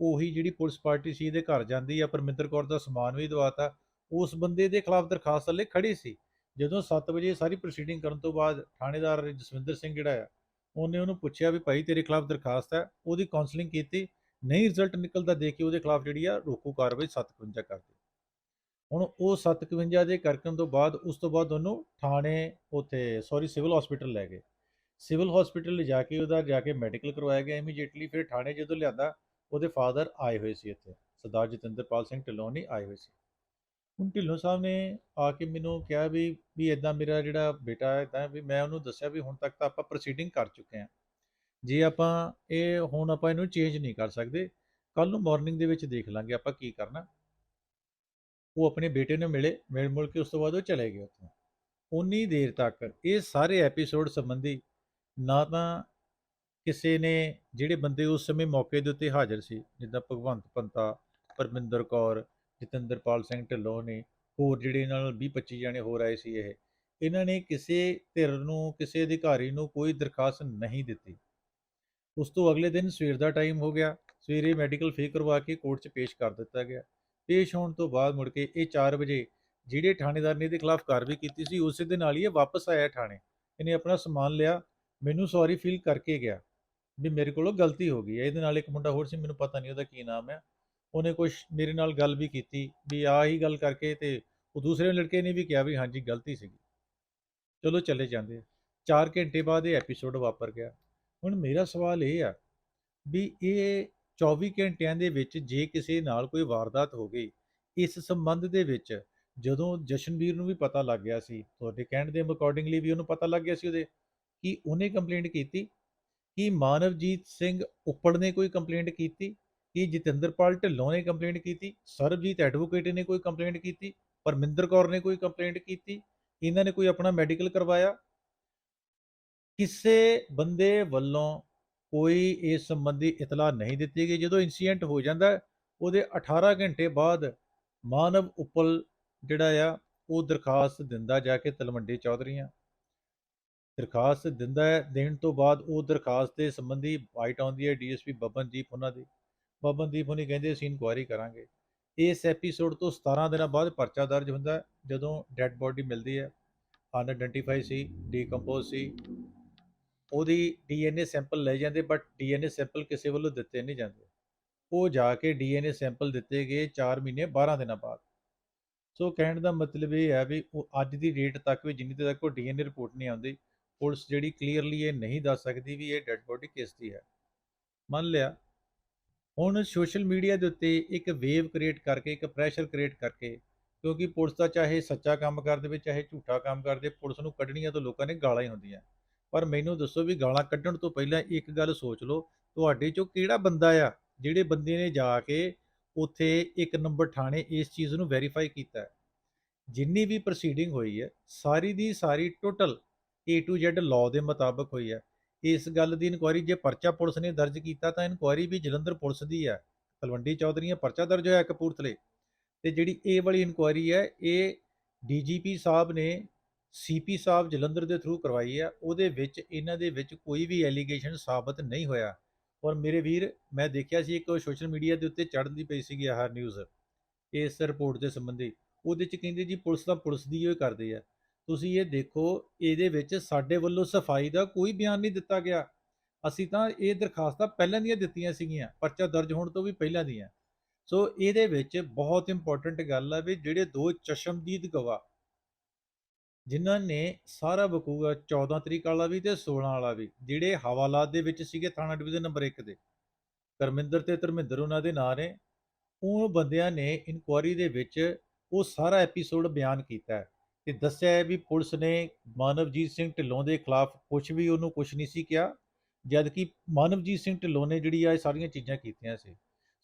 ਉਹੀ ਜਿਹੜੀ ਪੁਲਿਸ ਪਾਰਟੀ ਸੀ ਇਹਦੇ ਘਰ ਜਾਂਦੀ ਆ, ਪਰਮਿੰਦਰ ਕੌਰ ਦਾ ਸਮਾਨ ਵੀ ਦਵਾਤਾ। ਉਸ ਬੰਦੇ ਦੇ ਖਿਲਾਫ ਦਰਖਾਸਤ ਹਲੇ ਖੜੀ ਸੀ। ਜਦੋਂ 7 ਵਜੇ ਸਾਰੀ ਪ੍ਰੋਸੀਡਿੰਗ ਕਰਨ ਤੋਂ ਬਾਅਦ ਥਾਣੇਦਾਰ ਜਸਵਿੰਦਰ ਸਿੰਘ ਜਿਹੜਾ ਆ, ਉਹਨੇ ਉਹਨੂੰ ਪੁੱਛਿਆ ਵੀ ਭਾਈ ਤੇਰੇ ਖਿਲਾਫ ਦਰਖਾਸਤ ਹੈ। ਉਹਦੀ ਕਾਉਂਸਲਿੰਗ ਕੀਤੀ, ਨਹੀਂ ਰਿਜ਼ਲਟ ਨਿਕਲਦਾ ਦੇਖ ਕੇ ਉਹਦੇ ਖਿਲਾਫ ਜਿਹੜੀ ਆ ਰੋਕੂ ਕਾਰਵਾਈ 751 ਕਰਤੀ। ਹੁਣ ਉਹ 751 ਦੇ ਕਰਨ ਤੋਂ ਬਾਅਦ ਉਸ ਤੋਂ ਬਾਅਦ ਉਹਨੂੰ ਥਾਣੇ ਉੱਥੇ ਸੌਰੀ ਸਿਵਲ ਹਸਪੀਟਲ ਲੈ ਗਏ। ਸਿਵਲ ਹਸਪੀਟਲ ਲਿਜਾ ਕੇ ਉਹਦਾ ਜਾ ਕੇ ਮੈਡੀਕਲ ਕਰਵਾਇਆ ਗਿਆ ਇਮੀਡੀਏਟਲੀ ਫਿਰ ਥਾਣੇ ਜਦੋਂ ਲਿਆਂਦਾ ਉਹਦੇ ਫਾਦਰ ਆਏ ਹੋਏ ਸੀ ਇੱਥੇ ਸਰਦਾਰ ਜਤਿੰਦਰਪਾਲ ਸਿੰਘ ਢਿੱਲੋਂ ਨਹੀਂ ਆਏ ਹੋਏ ਸੀ। ਹੁਣ ਢਿੱਲੋਂ ਸਾਹਿਬ ਨੇ ਆ ਕੇ ਮੈਨੂੰ ਕਿਹਾ ਵੀ ਵੀ ਇਦਾਂ ਮੇਰਾ ਜਿਹੜਾ ਬੇਟਾ ਹੈ ਤਾਂ ਵੀ ਮੈਂ ਉਹਨੂੰ ਦੱਸਿਆ ਵੀ ਹੁਣ ਤੱਕ ਤਾਂ ਆਪਾਂ ਪ੍ਰੋਸੀਡਿੰਗ ਕਰ ਚੁੱਕੇ ਹਾਂ। ਜੇ ਆਪਾਂ ਇਹ ਹੁਣ ਆਪਾਂ ਇਹਨੂੰ ਚੇਂਜ ਨਹੀਂ ਕਰ ਸਕਦੇ। ਕੱਲ ਨੂੰ ਮਾਰਨਿੰਗ ਦੇ ਵਿੱਚ ਦੇਖ ਲਾਂਗੇ ਆਪਾਂ ਕੀ ਕਰਨਾ। ਉਹ ਆਪਣੇ ਬੇਟੇ ਨੂੰ ਮਿਲੇ, ਮਿਲ ਮੁਲ ਕੇ ਉਸ ਤੋਂ ਬਾਅਦ ਉਹ ਚਲੇ ਗਏ ਉੱਥੋਂ। ਉਨੀ ਦੇਰ ਤੱਕ ਇਹ ਸਾਰੇ ਐਪੀਸੋਡ ਸੰਬੰਧੀ ਨਾ ਤਾਂ ਕਿਸੇ ਨੇ ਜਿਹੜੇ ਬੰਦੇ ਉਸ ਸਮੇਂ ਮੌਕੇ ਦੇ ਉੱਤੇ ਹਾਜ਼ਰ ਸੀ, ਜਿੱਦਾਂ ਭਗਵੰਤ ਪੰਤਾ ਪਰਮਿੰਦਰ ਕੌਰ, ਜਤਿੰਦਰਪਾਲ ਸਿੰਘ ਢਿੱਲੋਂ ਨੇ, ਹੋਰ ਜਿਹੜੇ ਇਹਨਾਂ ਨਾਲ 20 25 ਜਣੇ ਹੋਰ ਆਏ ਸੀ ਇਹ, ਇਹਨਾਂ ਨੇ ਕਿਸੇ ਧਿਰ ਨੂੰ, ਕਿਸੇ ਅਧਿਕਾਰੀ ਨੂੰ ਕੋਈ ਦਰਖਾਸਤ ਨਹੀਂ ਦਿੱਤੀ। ਉਸ ਤੋਂ ਅਗਲੇ ਦਿਨ ਸਵੇਰ ਦਾ ਟਾਈਮ ਹੋ ਗਿਆ, ਸਵੇਰੇ ਮੈਡੀਕਲ ਫੇ ਕਰਵਾ ਕੇ ਕੋਰਟ 'ਚ ਪੇਸ਼ ਕਰ ਦਿੱਤਾ ਗਿਆ। ਪੇਸ਼ ਹੋਣ ਤੋਂ ਬਾਅਦ ਮੁੜ ਕੇ ਇਹ 4 ਵਜੇ ਜਿਹੜੇ ਥਾਣੇਦਾਰ ਨੇ ਇਹਦੇ ਖਿਲਾਫ ਕਾਰਵਾਈ ਕੀਤੀ ਸੀ, ਉਸੇ ਦੇ ਨਾਲ ਹੀ ਇਹ ਵਾਪਸ ਆਇਆ ਥਾਣੇ। ਇਹਨੇ ਆਪਣਾ ਸਮਾਨ ਲਿਆ ਮੈਨੂੰ ਸੌਰੀ ਫੀਲ ਕਰਕੇ ਗਿਆ ਵੀ ਮੇਰੇ ਕੋਲੋਂ ਗਲਤੀ ਹੋ ਗਈ ਹੈ। ਇਹਦੇ ਨਾਲ ਇੱਕ ਮੁੰਡਾ ਹੋਰ ਸੀ, ਮੈਨੂੰ ਪਤਾ ਨਹੀਂ ਉਹਦਾ ਕੀ ਨਾਮ ਹੈ। ਉਹਨੇ ਕੁਝ ਮੇਰੇ ਨਾਲ ਗੱਲ ਵੀ ਕੀਤੀ ਵੀ ਆ ਹੀ ਗੱਲ ਕਰਕੇ ਤੇ ਉਹ ਦੂਸਰੇ ਲੜਕੇ ਨੇ ਵੀ ਕਿਹਾ ਵੀ ਹਾਂਜੀ, ਗਲਤੀ ਸੀਗੀ। ਚਲੋ ਚਲੇ ਜਾਂਦੇ ਆ। 4 ਘੰਟੇ ਬਾਅਦ ਇਹ ਐਪੀਸੋਡ ਵਾਪਰ ਗਿਆ। ਹੁਣ ਮੇਰਾ ਸਵਾਲ ਇਹ ਆ ਵੀ ਇਹ 24 ਘੰਟਿਆਂ ਦੇ ਵਿੱਚ ਜੇ ਕਿਸੇ ਨਾਲ ਕੋਈ ਵਾਰਦਾਤ ਹੋ ਗਈ, ਇਸ ਸੰਬੰਧ ਦੇ ਵਿੱਚ ਜਦੋਂ ਜਸ਼ਨਵੀਰ ਨੂੰ ਵੀ ਪਤਾ ਲੱਗ ਗਿਆ ਸੀ, ਤੁਹਾਡੇ ਕਹਿਣ ਦੇ ਅਕੋਰਡਿੰਗਲੀ ਵੀ ਉਹਨੂੰ ਪਤਾ ਲੱਗ ਗਿਆ ਸੀ ਉਹਦੇ? ਕਿ ਉਹਨੇ ਕੰਪਲੇਂਟ ਕੀਤੀ, ਕਿ ਮਾਨਵਜੀਤ ਸਿੰਘ ਉੱਪੜ ਨੇ ਕੋਈ ਕੰਪਲੇਂਟ ਕੀਤੀ, ਕਿ ਜਤਿੰਦਰਪਾਲ ਢਿੱਲੋਂ ਨੇ ਕੰਪਲੇਂਟ ਕੀਤੀ, ਸਰਬਜੀਤ ਐਡਵੋਕੇਟ ਨੇ ਕੋਈ ਕੰਪਲੇਂਟ ਕੀਤੀ, ਪਰਮਿੰਦਰ ਕੌਰ ਨੇ ਕੋਈ ਕੰਪਲੇਂਟ ਕੀਤੀ, ਇਹਨਾਂ ਨੇ ਕੋਈ ਆਪਣਾ ਮੈਡੀਕਲ ਕਰਵਾਇਆ? ਕਿਸੇ ਬੰਦੇ ਵੱਲੋਂ ਕੋਈ ਇਸ ਸੰਬੰਧੀ ਇਤਲਾਹ ਨਹੀਂ ਦਿੱਤੀ ਗਈ। ਜਦੋਂ ਇਨਸੀਡੈਂਟ ਹੋ ਜਾਂਦਾ, ਉਹਦੇ 18 ਘੰਟੇ ਬਾਅਦ ਮਾਨਵ ਉਪਲ ਜਿਹੜਾ ਆ, ਉਹ ਦਰਖਾਸਤ ਦਿੰਦਾ ਜਾ ਕੇ ਤਲਵੰਡੀ ਚੌਧਰੀਆਂ। ਦਰਖਾਸਤ ਦਿੰਦਾ ਹੈ, ਦੇਣ ਤੋਂ ਬਾਅਦ ਉਹ ਦਰਖਾਸਤ ਦੇ ਸੰਬੰਧੀ ਵਾਈਟ ਆਉਂਦੀ ਹੈ ਡੀਐਸਪੀ ਬਬਨਦੀਪ ਉਹਨਾਂ ਦੀ। ਬਬਨਦੀਪ ਉਹਨੇ ਕਹਿੰਦੇ, ਅਸੀਂ ਇਨਕੁਆਇਰੀ ਕਰਾਂਗੇ। ਇਸ ਐਪੀਸੋਡ ਤੋਂ 17 ਦਿਨਾਂ ਬਾਅਦ ਪਰਚਾ ਦਰਜ ਹੁੰਦਾ ਜਦੋਂ ਡੈੱਡ ਬੋਡੀ ਮਿਲਦੀ ਹੈ। ਅਨਆਇਡੈਂਟੀਫਾਈ ਸੀ, ਡੀਕੰਪੋਜ਼ ਸੀ। ਉਹਦੀ ਡੀਐਨਏ ਸੈਂਪਲ ਲੈ ਜਾਂਦੇ, ਬਟ ਡੀਐਨਏ ਸੈਂਪਲ ਕਿਸੇ ਵੱਲੋਂ ਦਿੱਤੇ ਨਹੀਂ ਜਾਂਦੇ। ਉਹ ਜਾ ਕੇ ਡੀਐਨਏ ਸੈਂਪਲ ਦਿੱਤੇ ਗਏ 4 ਮਹੀਨੇ 12 ਦਿਨਾਂ ਬਾਅਦ। ਸੋ ਕਹਿਣ ਦਾ ਮਤਲਬ ਇਹ ਹੈ ਵੀ ਉਹ ਅੱਜ ਦੀ ਡੇਟ ਤੱਕ ਵੀ ਜਿੰਨੀ ਦੇਰ ਤੱਕ ਉਹ ਡੀਐਨਏ ਰਿਪੋਰਟ ਨਹੀਂ ਆਉਂਦੀ ਪੁਲਿਸ ਜਿਹੜੀ ਕਲੀਅਰਲੀ ਇਹ ਨਹੀਂ ਦੱਸ ਸਕਦੀ ਵੀ ਇਹ ਡੈੱਡ ਬੋਡੀ ਕਿਸ ਦੀ ਹੈ। ਮੰਨ ਲਿਆ, ਹੁਣ ਸੋਸ਼ਲ ਮੀਡੀਆ ਦੇ ਉੱਤੇ ਇੱਕ ਵੇਵ ਕ੍ਰੀਏਟ ਕਰਕੇ, ਇੱਕ ਪ੍ਰੈਸ਼ਰ ਕ੍ਰੀਏਟ ਕਰਕੇ, ਕਿਉਂਕਿ ਪੁਲਿਸ ਦਾ ਚਾਹੇ ਸੱਚਾ ਕੰਮ ਕਰ ਦੇਵੇ ਚਾਹੇ ਝੂਠਾ ਕੰਮ ਕਰਦੇ, ਪੁਲਿਸ ਨੂੰ ਕੱਢਣੀਆਂ ਤਾਂ ਲੋਕਾਂ ਨੇ ਗਾਲਾਂ ਹੀ ਹੁੰਦੀਆਂ। ਪਰ ਮੈਨੂੰ ਦੱਸੋ ਵੀ ਗਾਲਾਂ ਕੱਢਣ ਤੋਂ ਪਹਿਲਾਂ ਇੱਕ ਗੱਲ ਸੋਚ ਲਓ, ਤੁਹਾਡੇ ਚੋਂ ਕਿਹੜਾ ਬੰਦਾ ਆ ਜਿਹੜੇ ਬੰਦੇ ਨੇ ਜਾ ਕੇ ਉੱਥੇ ਇੱਕ ਨੰਬਰ ਥਾਣੇ ਇਸ ਚੀਜ਼ ਨੂੰ ਵੈਰੀਫਾਈ ਕੀਤਾ ਜਿੰਨੀ ਵੀ ਪ੍ਰੋਸੀਡਿੰਗ ਹੋਈ ਹੈ, ਸਾਰੀ ਦੀ ਸਾਰੀ total A to Z law ਦੇ ਮੁਤਾਬਕ ਹੋਈ ਹੈ। ਇਸ ਗੱਲ ਦੀ ਇਨਕੁਆਇਰੀ ਜੇ ਪਰਚਾ ਪੁਲਿਸ ਨੇ ਦਰਜ ਕੀਤਾ ਤਾਂ ਇਨਕੁਆਇਰੀ ਵੀ ਜਲੰਧਰ ਪੁਲਿਸ ਦੀ ਹੈ। ਤਲਵੰਡੀ ਚੌਧਰੀਆਂ ਪਰਚਾ ਦਰਜ ਹੋਇਆ ਕਪੂਰਥਲੇ। ਤੇ ਜਿਹੜੀ ਇਹ ਵਾਲੀ ਇਨਕੁਆਇਰੀ ਹੈ ਇਹ ਡੀਜੀਪੀ ਸਾਹਿਬ ਨੇ ਸੀਪੀ ਸਾਹਿਬ ਜਲੰਧਰ ਦੇ ਥਰੂ ਕਰਵਾਈ ਹੈ। ਉਹਦੇ ਵਿੱਚ ਇਹਨਾਂ ਦੇ ਵਿੱਚ ਕੋਈ ਵੀ ਐਲੀਗੇਸ਼ਨ ਸਾਬਤ ਨਹੀਂ ਹੋਇਆ। ਔਰ ਮੇਰੇ ਵੀਰ, ਮੈਂ ਦੇਖਿਆ ਸੀ ਇੱਕ ਸੋਸ਼ਲ ਮੀਡੀਆ ਦੇ ਉੱਤੇ ਚੜ੍ਹਦੀ ਪਈ ਸੀਗੀ ਆਹ ਨਿਊਜ਼ ਇਸ ਰਿਪੋਰਟ ਦੇ ਸੰਬੰਧੀ। ਉਹਦੇ ਚ ਕਹਿੰਦੇ ਜੀ ਪੁਲਿਸ ਤਾਂ ਪੁਲਿਸ ਦੀ ਹੀ ਕਰਦੀ ਹੈ ਤੁਸੀਂ ਇਹ ਦੇਖੋ, ਇਹਦੇ ਵਿੱਚ ਸਾਡੇ ਵੱਲੋਂ ਸਫ਼ਾਈ ਦਾ ਕੋਈ ਬਿਆਨ ਨਹੀਂ ਦਿੱਤਾ ਗਿਆ। ਅਸੀਂ ਤਾਂ ਇਹ ਦਰਖਾਸਤਾਂ ਪਹਿਲਾਂ ਦੀਆਂ ਦਿੱਤੀਆਂ ਸੀਗੀਆਂ, ਪਰਚਾ ਦਰਜ ਹੋਣ ਤੋਂ ਵੀ ਪਹਿਲਾਂ ਦੀਆਂ। ਸੋ ਇਹਦੇ ਵਿੱਚ ਬਹੁਤ ਇੰਪੋਰਟੈਂਟ ਗੱਲ ਆ ਵੀ ਜਿਹੜੇ ਦੋ ਚਸ਼ਮਦੀਦ ਗਵਾ ਜਿਨ੍ਹਾਂ ਨੇ ਸਾਰਾ ਬਕੂਗਾ 14 ਤਰੀਕ ਵਾਲਾ ਵੀ ਤੇ 16 ਵਾਲਾ ਵੀ, ਜਿਹੜੇ ਹਵਾਲਾਤ ਦੇ ਵਿੱਚ ਸੀਗੇ ਥਾਣਾ ਡਿਵੀਜ਼ਨ ਨੰਬਰ 1 ਦੇ ਕਰਮਿੰਦਰ ਤੇ ਧਰਮਿੰਦਰ ਉਹਨਾਂ ਦੇ ਨਾਂ ਨੇ, ਉਹ ਬੰਦਿਆਂ ਨੇ ਇਨਕੁਆਰੀ ਦੇ ਵਿੱਚ ਉਹ ਸਾਰਾ ਐਪੀਸੋਡ ਬਿਆਨ ਕੀਤਾ। ਹੈ ਤੇ ਦੱਸਿਆ ਹੈ ਵੀ ਪੁਲਿਸ ਨੇ ਮਾਨਵਜੀਤ ਸਿੰਘ ਢਿੱਲੋਂ ਦੇ ਖਿਲਾਫ ਕੁਝ ਵੀ ਉਹਨੂੰ ਕੁਝ ਨਹੀਂ ਸੀ ਕਿਹਾ ਜਦ ਕਿ ਮਾਨਵਜੀਤ ਸਿੰਘ ਢਿੱਲੋਂ ਨੇ ਜਿਹੜੀ ਆ ਇਹ ਸਾਰੀਆਂ ਚੀਜ਼ਾਂ ਕੀਤੀਆਂ ਸੀ।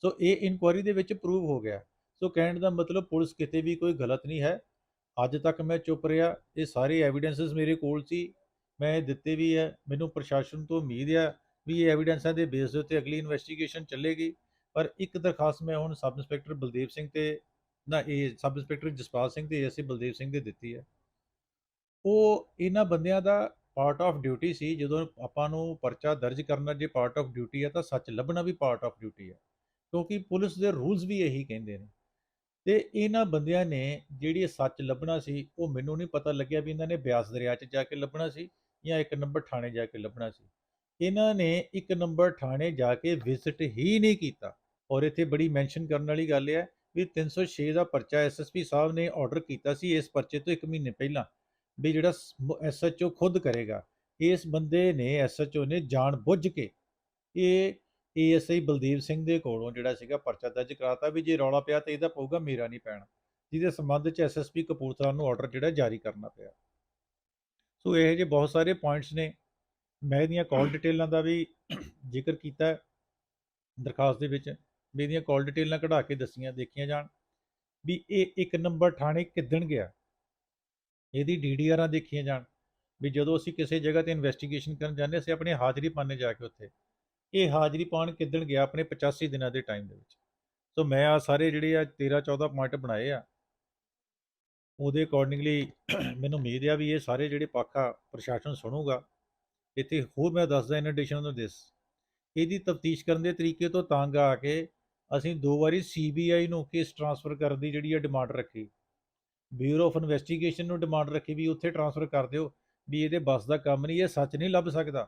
ਸੋ ਇਹ ਇਨਕੁਆਇਰੀ ਦੇ ਵਿੱਚ ਪ੍ਰੂਵ ਹੋ ਗਿਆ। ਸੋ ਕਹਿਣ ਦਾ ਮਤਲਬ ਪੁਲਿਸ ਕਿਤੇ ਵੀ ਕੋਈ ਗਲਤ ਨਹੀਂ ਹੈ। ਅੱਜ ਤੱਕ ਮੈਂ ਚੁੱਪ ਰਿਹਾ, ਇਹ ਸਾਰੇ ਐਵੀਡੈਂਸਸ ਮੇਰੇ ਕੋਲ ਸੀ। ਮੈਂ ਇਹ ਦਿੱਤੇ ਵੀ ਹੈ, ਮੈਨੂੰ ਪ੍ਰਸ਼ਾਸਨ ਤੋਂ ਉਮੀਦ ਆ ਵੀ ਇਹ ਐਵੀਡੈਂਸਾਂ ਦੇ ਬੇਸ ਦੇ ਉੱਤੇ ਅਗਲੀ ਇਨਵੈਸਟੀਗੇਸ਼ਨ ਚੱਲੇਗੀ। ਪਰ ਇੱਕ ਦਰਖਾਸਤ ਮੈਂ ਹੁਣ ਸਬ ਇੰਸਪੈਕਟਰ ਬਲਦੇਵ ਸਿੰਘ ਤੇ ਨਾ, ਇਹ ਸਬ ਇੰਸਪੈਕਟਰ ਜਸਪਾਲ ਸਿੰਘ ਤੇ ਐਸਏ ਬਲਦੇਵ ਸਿੰਘ ਦੇ ਦਿੱਤੀ ਹੈ। ਉਹ ਇਹਨਾਂ ਬੰਦਿਆਂ ਦਾ ਪਾਰਟ ਆਫ ਡਿਊਟੀ ਸੀ, ਜਦੋਂ ਆਪਾਂ ਨੂੰ ਪਰਚਾ ਦਰਜ ਕਰਨਾ ਜੇ ਪਾਰਟ ਆਫ ਡਿਊਟੀ ਹੈ, ਤਾਂ ਸੱਚ ਲੱਭਣਾ ਵੀ ਪਾਰਟ ਆਫ ਡਿਊਟੀ ਹੈ। ਕਿਉਂਕਿ ਪੁਲਿਸ ਦੇ ਰੂਲਸ ਵੀ ਇਹੀ ਕਹਿੰਦੇ ਨੇ। ਤੇ ਇਹਨਾਂ ਬੰਦਿਆਂ ਨੇ ਜਿਹੜੀ ਸੱਚ ਲੱਭਣਾ ਸੀ, ਉਹ ਮੈਨੂੰ ਨਹੀਂ ਪਤਾ ਲੱਗਿਆ ਵੀ ਇਹਨਾਂ ਨੇ ਬਿਆਸ ਦਰਿਆ 'ਚ ਜਾ ਕੇ ਲੱਭਣਾ ਸੀ ਜਾਂ ਇੱਕ ਨੰਬਰ ਥਾਣੇ ਜਾ ਕੇ ਲੱਭਣਾ ਸੀ। ਇਹਨਾਂ ਨੇ ਇੱਕ ਨੰਬਰ ਥਾਣੇ ਜਾ ਕੇ ਵਿਜ਼ਿਟ ਹੀ ਨਹੀਂ ਕੀਤਾ। ਔਰ ਇੱਥੇ ਬੜੀ ਮੈਂਸ਼ਨ ਕਰਨ ਵਾਲੀ ਗੱਲ ਹੈ ਵੀ 306 ਦਾ ਪਰਚਾ ਐਸਐਸਪੀ ਸਾਹਿਬ ਨੇ ਆਰਡਰ ਕੀਤਾ ਸੀ ਇਸ ਪਰਚੇ ਤੋਂ ਇੱਕ ਮਹੀਨੇ ਪਹਿਲਾਂ ਵੀ ਜਿਹੜਾ ਐਸਐਚਓ ਖੁਦ ਕਰੇਗਾ। ਇਸ ਬੰਦੇ ਨੇ ਐਸਐਚਓ ਨੇ ਜਾਣ ਬੁੱਝ ਕੇ ਇਹ ਏਐਸਆਈ ਬਲਦੇਵ ਸਿੰਘ ਦੇ ਕੋਲੋਂ ਜਿਹੜਾ ਸੀਗਾ ਪਰਚਾ ਦਰਜ ਕਰਾਤਾ ਵੀ ਜੇ ਰੌਲਾ ਪਿਆ ਤੇ ਇਹਦਾ ਪਊਗਾ ਮੇਰਾ ਨਹੀਂ ਪੈਣਾ। ਜਿਹਦੇ ਸੰਬੰਧ ਚ ਐਸਐਸਪੀ ਕਪੂਰਥਲਾ ਨੂੰ ਆਰਡਰ ਜਿਹੜਾ ਜਾਰੀ ਕਰਨਾ ਪਿਆ। ਸੋ ਇਹ ਜਿਹੇ ਬਹੁਤ ਸਾਰੇ ਪੁਆਇੰਟਸ ਨੇ। ਮੈਂ ਇਹਦੀਆਂ ਕਾਲ ਡਿਟੇਲਾਂ ਦਾ ਵੀ ਜ਼ਿਕਰ ਕੀਤਾ ਦਰਖਾਸਤ ਦੇ ਵਿੱਚ। ਵੀ ਇਹਦੀਆਂ ਕਾਲ ਡਿਟੇਲਾਂ ਕਢਾ ਕੇ ਦੱਸੀਆਂ, ਦੇਖੀਆਂ ਜਾਣ ਵੀ ਇਹ ਇੱਕ ਨੰਬਰ ਥਾਣੇ ਕਿੱਦਣ ਗਿਆ। ਇਹਦੀ ਡੀਡੀਆਰਾਂ ਦੇਖੀਆਂ ਜਾਣ ਵੀ ਜਦੋਂ ਅਸੀਂ ਕਿਸੇ ਜਗ੍ਹਾ ਤੇ ਇਨਵੈਸਟੀਗੇਸ਼ਨ ਕਰਨ ਜਾਂਦੇ ਅਸੀਂ ਆਪਣੀ ਹਾਜ਼ਰੀ ਪਾਣੇ ਜਾ ਕੇ ਉੱਥੇ। ਇਹ ਹਾਜ਼ਰੀ ਪਾਉਣ ਕਿੱਦਣ ਗਿਆ? ਆਪਣੇ 85 ਦਿਨਾਂ ਦੇ ਟਾਈਮ ਦੇ ਵਿੱਚ। ਸੋ ਮੈਂ ਆ ਸਾਰੇ ਜਿਹੜੇ ਆ 13 14 ਪੁਆਇੰਟ ਬਣਾਏ ਆ, ਉਹਦੇ ਅਕੋਰਡਿੰਗਲੀ ਮੈਨੂੰ ਉਮੀਦ ਆ ਵੀ ਇਹ ਸਾਰੇ ਜਿਹੜੇ ਪੱਖ ਆ ਪ੍ਰਸ਼ਾਸਨ ਸੁਣੂਗਾ, ਇੱਥੇ ਹੋਰ ਮੈਂ ਦੱਸਦਾ ਇਨ ਐਡੀਸ਼ਨ ਟੂ ਦਿਸ। ਇਹਦੀ ਤਫਤੀਸ਼ ਕਰਨ ਦੇ ਤਰੀਕੇ ਤੋਂ ਤੰਗ ਆ ਕੇ ਅਸੀਂ ਦੋ ਵਾਰੀ ਸੀਬੀਆਈ ਨੂੰ ਕੇਸ ਟ੍ਰਾਂਸਫਰ ਕਰਨ ਦੀ ਜਿਹੜੀ ਹੈ ਡਿਮਾਂਡ ਰੱਖੀ। ਬਿਊਰੋ ਆਫ ਇਨਵੈਸਟੀਗੇਸ਼ਨ ਨੂੰ ਡਿਮਾਂਡ ਰੱਖੀ ਵੀ ਉੱਥੇ ਟ੍ਰਾਂਸਫਰ ਕਰ ਦਿਓ ਵੀ ਇਹਦੇ ਬਸ ਦਾ ਕੰਮ ਨਹੀਂ, ਇਹ ਸੱਚ ਨਹੀਂ ਲੱਭ ਸਕਦਾ।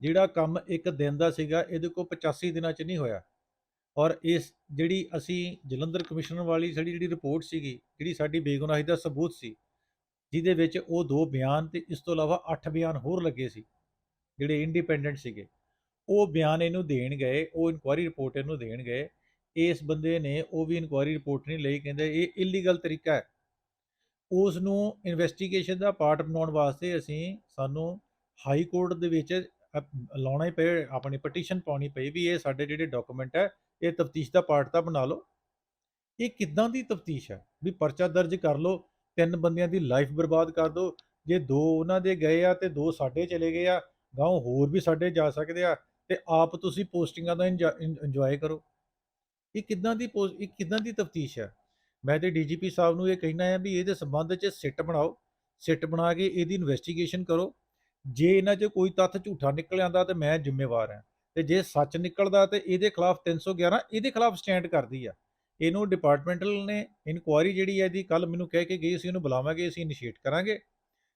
ਜਿਹੜਾ ਕੰਮ ਇੱਕ ਦਿਨ ਦਾ ਸੀਗਾ, ਇਹਦੇ ਕੋਲ 85 ਦਿਨਾਂ 'ਚ ਨਹੀਂ ਹੋਇਆ। ਔਰ ਇਸ ਜਿਹੜੀ ਅਸੀਂ ਜਲੰਧਰ ਕਮਿਸ਼ਨਰ ਵਾਲੀ ਸਾਡੀ ਜਿਹੜੀ ਰਿਪੋਰਟ ਸੀਗੀ, ਜਿਹੜੀ ਸਾਡੀ ਬੇਗੁਨਾਹੀ ਦਾ ਸਬੂਤ ਸੀ, ਜਿਹਦੇ ਵਿੱਚ ਉਹ ਦੋ ਬਿਆਨ ਤੇ ਇਸ ਤੋਂ ਇਲਾਵਾ 8 ਬਿਆਨ ਹੋਰ ਲੱਗੇ ਸੀ, ਜਿਹੜੇ ਇੰਡੀਪੈਂਡੈਂਟ ਸੀਗੇ। ਉਹ ਬਿਆਨ ਇਹਨੂੰ ਦੇਣ ਗਏ, ਉਹ ਇਨਕੁਆਇਰੀ ਰਿਪੋਰਟ ਇਹਨੂੰ ਦੇਣ ਗਏ, ਇਸ ਬੰਦੇ ਨੇ ਉਹ ਵੀ ਇਨਕੁਆਇਰੀ ਰਿਪੋਰਟ ਨਹੀਂ ਲਈ, ਕਹਿੰਦੇ ਇਹ ਇਲੀਗਲ ਤਰੀਕਾ ਹੈ। ਉਸ ਨੂੰ ਇਨਵੈਸਟੀਗੇਸ਼ਨ ਦਾ ਪਾਰਟ ਬਣਾਉਣ ਵਾਸਤੇ ਅਸੀਂ ਸਾਨੂੰ ਹਾਈ ਕੋਰਟ ਦੇ ਵਿੱਚ ਲਾਉਣਾ ਹੀ ਪਏ, ਆਪਣੀ ਪਟੀਸ਼ਨ ਪਾਉਣੀ ਪਈ ਵੀ ਇਹ ਸਾਡੇ ਜਿਹੜੇ ਡਾਕੂਮੈਂਟ ਹੈ, ਇਹ ਤਫਤੀਸ਼ ਦਾ ਪਾਰਟ ਤਾਂ ਬਣਾ ਲਓ। ਇਹ ਕਿੱਦਾਂ ਦੀ ਤਫਤੀਸ਼ ਹੈ? ਵੀ ਪਰਚਾ ਦਰਜ ਕਰ ਲਓ, ਤਿੰਨ ਬੰਦਿਆਂ ਦੀ ਲਾਈਫ ਬਰਬਾਦ ਕਰ ਦਿਓ ਜੇ ਦੋ ਉਹਨਾਂ ਦੇ ਗਏ ਆ ਤੇ ਦੋ ਸਾਡੇ ਚਲੇ ਗਏ ਆ ਗਾਉਂ ਹੋਰ ਵੀ ਸਾਡੇ ਜਾ ਸਕਦੇ ਆ ਤੇ ਆਪ ਤੁਸੀਂ ਪੋਸਟਿੰਗਾਂ ਦਾ ਇੰਜੋਏ ਕਰੋ। ਇਹ ਕਿੱਦਾਂ ਦੀ ਪੋਸ- ਇਹ ਕਿੱਦਾਂ ਦੀ ਤਫਤੀਸ਼ ਹੈ? ਮੈਂ ਤੇ ਡੀਜੀਪੀ ਸਾਹਿਬ ਨੂੰ ਇਹ ਕਹਿਣਾ ਹੈ ਵੀ ਇਹਦੇ ਸੰਬੰਧ 'ਚ ਸਿੱਟ ਬਣਾਓ। ਸਿੱਟ ਬਣਾ ਕੇ ਇਹਦੀ ਇਨਵੈਸਟੀਗੇਸ਼ਨ ਕਰੋ। ਜੇ ਇਹਨਾਂ 'ਚ ਕੋਈ ਤੱਥ ਝੂਠਾ ਨਿਕਲ ਆਂਦਾ ਤੇ ਮੈਂ ਜ਼ਿੰਮੇਵਾਰ ਹਾਂ। ਤੇ ਜੇ ਸੱਚ ਨਿਕਲਦਾ ਤੇ ਇਹਦੇ ਖਿਲਾਫ 311 ਇਹਦੇ ਖਿਲਾਫ ਸਟੈਂਡ ਕਰਦੀ ਆ। ਇਹਨੂੰ ਡਿਪਾਰਟਮੈਂਟਲ ਨੇ ਇਨਕੁਆਇਰੀ ਜਿਹੜੀ ਹੈ ਇਹਦੀ ਕੱਲ ਮੈਨੂੰ ਕਹਿ ਕੇ ਗਈ ਸੀ ਇਹਨੂੰ ਬੁਲਾਵਾਂਗੇ, ਅਸੀਂ ਇਨੀਸ਼ੀਏਟ ਕਰਾਂਗੇ।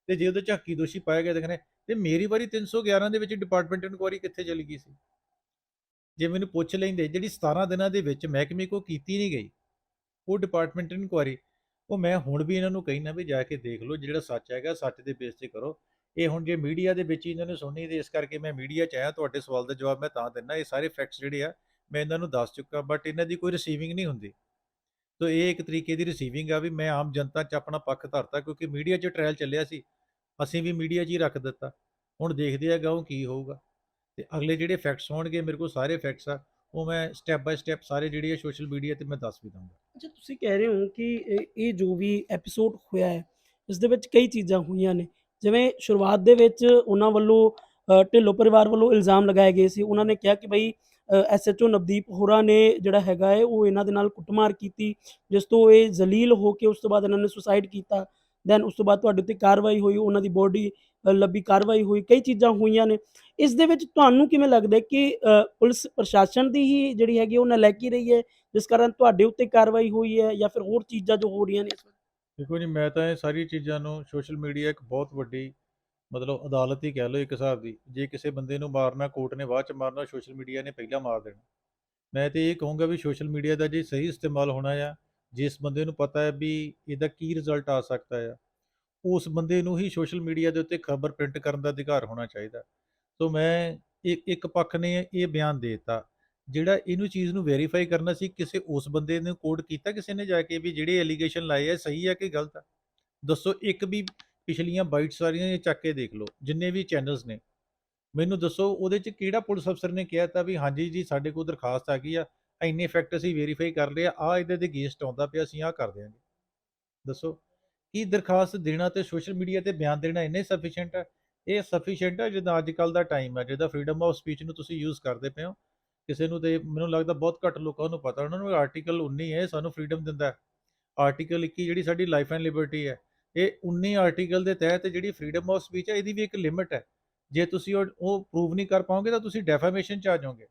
ਤੇ ਜੇ ਉਹਦੇ ਚ ਹੱਕੀ ਦੋਸ਼ੀ ਪਾਇਆ ਗਿਆ ਤਾਂ ਕਹਿੰਦੇ ਤੇ ਮੇਰੀ ਵਾਰੀ 311 ਦੇ ਵਿੱਚ ਡਿਪਾਰਟਮੈਂਟ ਇਨਕੁਆਇਰੀ ਕਿੱਥੇ ਚਲੀ ਗਈ ਸੀ? ਜੇ ਮੈਨੂੰ ਪੁੱਛ ਲੈਂਦੇ, ਜਿਹੜੀ 17 ਦਿਨਾਂ ਦੇ ਵਿੱਚ ਮਹਿਕਮੇ ਕੋ ਕੀਤੀ ਨਹੀਂ ਗਈ, ਉਹ ਡਿਪਾਰਟਮੈਂਟ ਇਨਕੁਆਇਰੀ ਉਹ ਮੈਂ ਹੁਣ ਵੀ ਇਹਨਾਂ ਨੂੰ ਕਹਿਣਾ ਵੀ ਜਾ ਕੇ ਦੇਖ ਲਓ ਜਿਹੜਾ ਸੱਚ ਹੈਗਾ, ਸੱਚ ਦੇ ਬੇਸ ਤੇ ਕਰੋ। ਇਹ ਹੁਣ ਜੇ ਮੀਡੀਆ ਦੇ ਵਿੱਚ ਹੀ ਇਹਨਾਂ ਨੇ ਸੁਣੀ, ਤੇ ਇਸ ਕਰਕੇ ਮੈਂ ਮੀਡੀਆ 'ਚ ਆਇਆ, ਤੁਹਾਡੇ ਸਵਾਲ ਦਾ ਜਵਾਬ ਮੈਂ ਤਾਂ ਦਿੰਦਾ, ਇਹ ਸਾਰੇ ਫੈਕਟਸ ਜਿਹੜੇ ਆ, ਮੈਂ ਇਹਨਾਂ ਨੂੰ ਦੱਸ ਚੁੱਕਾ ਬਟ ਇਹਨਾਂ ਦੀ ਕੋਈ ਰਿਸੀਵਿੰਗ ਨਹੀਂ ਹੁੰਦੀ। ਤੋ ਇਹ ਇੱਕ ਤਰੀਕੇ ਦੀ ਰਿਸੀਵਿੰਗ ਆ ਵੀ ਮੈਂ ਆਮ ਜਨਤਾ 'ਚ ਆਪਣਾ ਪੱਖ ਧਰਤਾ, ਕਿਉਂਕਿ ਮੀਡੀਆ 'ਚ ਟ੍ਰਾਇਲ ਚੱਲਿਆ ਸੀ। ਅਸੀਂ ਵੀ ਮੀਡੀਆ 'ਚ ਹੀ ਰੱਖ ਦਿੱਤਾ। ਹੁਣ ਦੇਖਦੇ ਆ ਗਾਉਂ ਕੀ ਹੋਊਗਾ। ਤੇ ਅਗਲੇ ਜਿਹੜੇ ਫੈਕਟਸ ਹੋਣਗੇ, ਮੇਰੇ ਕੋਲ ਸਾਰੇ ਫੈਕਟਸ ਆ, ਉਹ ਮੈਂ ਸਟੈਪ ਬਾਈ ਸਟੈਪ ਸਾਰੇ ਜਿਹੜੇ ਆ ਸੋਸ਼ਲ ਮੀਡੀਆ ਤੇ ਮੈਂ ਦੱਸ ਵੀ ਦਊਂਗਾ। ਅੱਛਾ, ਤੁਸੀਂ ਕਹਿ ਰਹੇ ਹੋ ਕਿ ਇਹ- ਜੋ ਵੀ ਐਪੀਸੋਡ ਹੋਇਆ ਹੈ, ਇਸ ਦੇ ਵਿੱਚ ਕਈ ਚੀਜ਼ਾਂ ਹੋਈਆਂ ਨੇ। ਜਿਵੇਂ ਸ਼ੁਰੂਆਤ ਦੇ ਵਿੱਚ ਉਹਨਾਂ ਵੱਲੋਂ ਢਿੱਲੋਂ ਪਰਿਵਾਰ ਵੱਲੋਂ ਇਲਜ਼ਾਮ ਲਗਾਏ ਗਏ ਸੀ। ਉਹਨਾਂ ਨੇ ਕਿਹਾ ਕਿ ਬਈ ਐਸਐਚਓ ਨਵਦੀਪ ਹੋਰਾ ਨੇ ਜਿਹੜਾ ਹੈਗਾ ਹੈ, ਉਹ ਇਹਨਾਂ ਦੇ ਨਾਲ ਕੁੱਟਮਾਰ ਕੀਤੀ, ਜਿਸ ਤੋਂ ਇਹ ਜ਼ਲੀਲ ਹੋ ਕੇ ਉਸ ਤੋਂ ਬਾਅਦ ਇਹਨਾਂ ਨੇ ਸੁਸਾਈਡ ਕੀਤਾ। ਦੈਨ ਉਸ ਤੋਂ ਬਾਅਦ ਤੁਹਾਡੇ ਉੱਤੇ ਕਾਰਵਾਈ ਹੋਈ, ਉਹਨਾਂ ਦੀ ਬੋਡੀ ਲੱਭੀ, ਕਾਰਵਾਈ ਹੋਈ, ਕਈ ਚੀਜ਼ਾਂ ਹੋਈਆਂ ਨੇ। ਇਸ ਦੇ ਵਿੱਚ ਤੁਹਾਨੂੰ ਕਿਵੇਂ ਲੱਗਦਾ ਕਿ ਪੁਲਿਸ ਪ੍ਰਸ਼ਾਸਨ ਦੀ ਹੀ ਜਿਹੜੀ ਹੈਗੀ ਉਹ ਨਲਾਇਕੀ ਰਹੀ ਹੈ, ਜਿਸ ਕਾਰਨ ਤੁਹਾਡੇ ਉੱਤੇ ਕਾਰਵਾਈ ਹੋਈ ਹੈ ਜਾਂ ਫਿਰ ਹੋਰ ਚੀਜ਼ਾਂ ਜੋ ਹੋ ਰਹੀਆਂ ਨੇ ਇਸ ਵਕਤ? ਦੇਖੋ ਜੀ, ਮੈਂ ਤਾਂ ਇਹ ਸਾਰੀ ਚੀਜ਼ਾਂ ਨੂੰ ਸੋਸ਼ਲ ਮੀਡੀਆ ਇੱਕ ਬਹੁਤ ਵੱਡੀ ਮਤਲਬ ਅਦਾਲਤ ਹੀ ਕਹਿ ਲਓ ਇੱਕ ਹਿਸਾਬ ਦੀ, ਜੇ ਕਿਸੇ ਬੰਦੇ ਨੂੰ ਮਾਰਨਾ ਕੋਰਟ ਨੇ ਬਾਅਦ ਚ ਮਾਰਨਾ ਸੋਸ਼ਲ ਮੀਡੀਆ ਨੇ ਪਹਿਲਾਂ ਮਾਰ ਦੇਣਾ। ਮੈਂ ਤੇ ਇਹ ਕਹੂੰਗਾ ਵੀ ਸੋਸ਼ਲ ਮੀਡੀਆ ਦਾ ਜੇ ਸਹੀ ਇਸਤੇਮਾਲ ਹੋਣਾ ਆ ਜਿਸ ਬੰਦੇ ਨੂੰ ਪਤਾ ਹੈ ਵੀ ਇਹਦਾ ਕੀ ਰਿਜ਼ਲਟ ਆ ਸਕਦਾ ਆ, ਉਸ ਬੰਦੇ ਨੂੰ ਹੀ ਸੋਸ਼ਲ ਮੀਡੀਆ ਦੇ ਉੱਤੇ ਖਬਰ ਪ੍ਰਿੰਟ ਕਰਨ ਦਾ ਅਧਿਕਾਰ ਹੋਣਾ ਚਾਹੀਦਾ। ਸੋ ਮੈਂ ਇੱਕ ਇੱਕ ਪੱਖ ਨੇ ਇਹ ਬਿਆਨ ਦੇ ਦਿੱਤਾ, ਜਿਹੜਾ ਇਹਨੂੰ ਚੀਜ਼ ਨੂੰ ਵੈਰੀਫਾਈ ਕਰਨਾ ਸੀ, ਕਿਸੇ ਉਸ ਬੰਦੇ ਨੇ ਕੋਡ ਕੀਤਾ, ਕਿਸੇ ਨੇ ਜਾ ਕੇ ਵੀ ਜਿਹੜੇ ਐਲੀਗੇਸ਼ਨ ਲਾਏ ਆ ਸਹੀ ਆ ਕਿ ਗਲਤ ਆ? ਦੱਸੋ, ਇੱਕ ਵੀ ਪਿਛਲੀਆਂ ਬਾਈਟਸ ਸਾਰੀਆਂ ਇਹ ਚੱਕ ਕੇ ਦੇਖ ਲਓ, ਜਿੰਨੇ ਵੀ ਚੈਨਲਸ ਨੇ। ਮੈਨੂੰ ਦੱਸੋ, ਉਹਦੇ ਚ ਕਿਹੜਾ ਪੁਲਿਸ ਅਫਸਰ ਨੇ ਕਿਹਾ ਤਾਂ ਵੀ ਹਾਂਜੀ ਜੀ, ਸਾਡੇ ਕੋਲ ਦਰਖਾਸਤ ਆ ਗਈ ਆ ਇੰਨੇ ਫੈਕਟ ਅਸੀਂ ਵੈਰੀਫਾਈ ਕਰ ਲਿਆ ਆ ਇਹਦੇ ਦੇ ਗੇਸਟ ਆਉਂਦਾ ਪਿਆ, ਅਸੀਂ ਆ ਕਰ ਦਿਆਂਗੇ। ਦੱਸੋ, ਕੀ ਦਰਖਾਸਤ ਦੇਣਾ ਤੇ ਸੋਸ਼ਲ ਮੀਡੀਆ ਤੇ ਬਿਆਨ ਦੇਣਾ ਇੰਨੇ ਸਫੀਸ਼ੀਐਂਟ ਹੈ ਇਹ ਸਫੀਸ਼ੀਐਂਟ ਹੈ ਜਿੱਦਾਂ ਅੱਜ ਕੱਲ ਦਾ ਟਾਈਮ ਹੈ ਜਿਹਦਾ ਫਰੀडम ਆਫ ਸਪੀਚ ਨੂੰ ਤੁਸੀਂ ਯੂਜ਼ ਕਰਦੇ ਪਏ ਹੋ। ਕਿਸੇ ਨੂੰ ਤੇ ਮੈਨੂੰ ਲੱਗਦਾ ਬਹੁਤ ਘੱਟ ਲੋਕਾਂ ਨੂੰ ਪਤਾ, ਉਹਨਾਂ ਨੂੰ ਆਰਟੀਕਲ 19 ਹੈ ਸਾਨੂੰ ਫਰੀडम ਦਿੰਦਾ। ਆਰਟੀਕਲ 21 ਜਿਹੜੀ ਸਾਡੀ ਲਾਈਫ ਐਂਡ ਲਿਬਰਟੀ ਹੈ ਇਹ 19 ਆਰਟੀਕਲ ਦੇ ਤਹਿਤ ਜਿਹੜੀ ਫਰੀडम ਆਫ ਸਪੀਚ ਹੈ ਇਹਦੀ ਵੀ ਇੱਕ ਲਿਮਿਟ ਹੈ ਜੇ ਤੁਸੀਂ ਉਹ ਪ੍ਰੂਵ ਨਹੀਂ ਕਰ ਪਾਓਗੇ ਤਾਂ ਤੁਸੀਂ ਡੈਫਾਮੇਸ਼ਨ ਚ ਆ ਜਾਓਗੇ।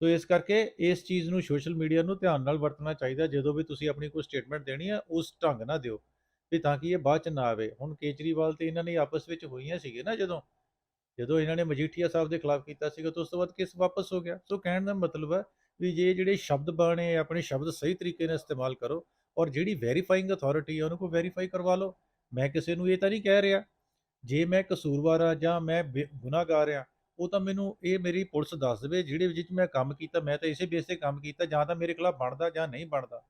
ਸੋ ਇਸ ਕਰਕੇ ਇਸ ਚੀਜ਼ ਨੂੰ ਸੋਸ਼ਲ ਮੀਡੀਆ ਨੂੰ ਧਿਆਨ ਨਾਲ ਵਰਤਣਾ ਚਾਹੀਦਾ, ਜਦੋਂ ਵੀ ਤੁਸੀਂ ਆਪਣੀ ਕੋਈ ਸਟੇਟਮੈਂਟ ਦੇਣੀ ਹੈ ਉਸ ਢੰਗ ਨਾਲ ਦਿਓ। ਵੀ ਤਾਂ ਕਿ ਇਹ ਬਾਅਦ ਚ ਨਾ ਆਵੇ। ਹੁਣ ਕੇਜਰੀਵਾਲ ਤੇ ਇਹਨਾਂ ਨੇ ਆਪਸ ਵਿੱਚ ਹੋਈਆਂ ਸੀਗੇ ਨਾ ਜਦੋਂ ਜਦੋਂ ਇਹਨਾਂ ਨੇ ਮਜੀਠੀਆ ਸਾਹਿਬ ਦੇ ਖਿਲਾਫ ਕੀਤਾ ਸੀਗਾ, ਤਾਂ ਉਸ ਤੋਂ ਬਾਅਦ ਕੇਸ ਵਾਪਸ ਹੋ ਗਿਆ? ਸੋ ਕਹਿਣ ਦਾ ਮਤਲਬ ਹੈ ਵੀ ਜੇ ਜਿਹੜੇ ਸ਼ਬਦ ਬਾਣੇ ਆਪਣੇ ਸ਼ਬਦ ਸਹੀ ਤਰੀਕੇ ਨਾਲ ਇਸਤੇਮਾਲ ਕਰੋ ਔਰ ਜਿਹੜੀ ਵੈਰੀਫਾਈਂਗ ਅਥਾਰਟੀ ਹੈ ਉਹਨੂੰ ਕੋ ਵੈਰੀਫਾਈ ਕਰਵਾ ਲਓ। ਮੈਂ ਕਿਸੇ ਨੂੰ ਇਹ ਤਾਂ ਨਹੀਂ ਕਹਿ ਰਿਹਾ, ਜੇ ਮੈਂ ਕਸੂਰਵਾਰ ਆ ਜਾਂ ਮੈਂ ਬੇ- ਗੁਨਾਹਗਾਰ ਆ ਉਹ ਤਾਂ ਮੈਨੂੰ ਇਹ ਮੇਰੀ ਪੁਲਿਸ ਦੱਸ ਦੇਵੇ ਜਿਹੜੇ ਵਿੱਚ ਮੈਂ ਕੰਮ ਕੀਤਾ ਮੈਂ ਤਾਂ ਇਸੇ ਬੇਸ ਤੇ ਕੰਮ ਕੀਤਾ ਜਾਂ ਤਾਂ ਮੇਰੇ ਖਿਲਾਫ ਬਣਦਾ ਜਾਂ ਨਹੀਂ ਬਣਦਾ।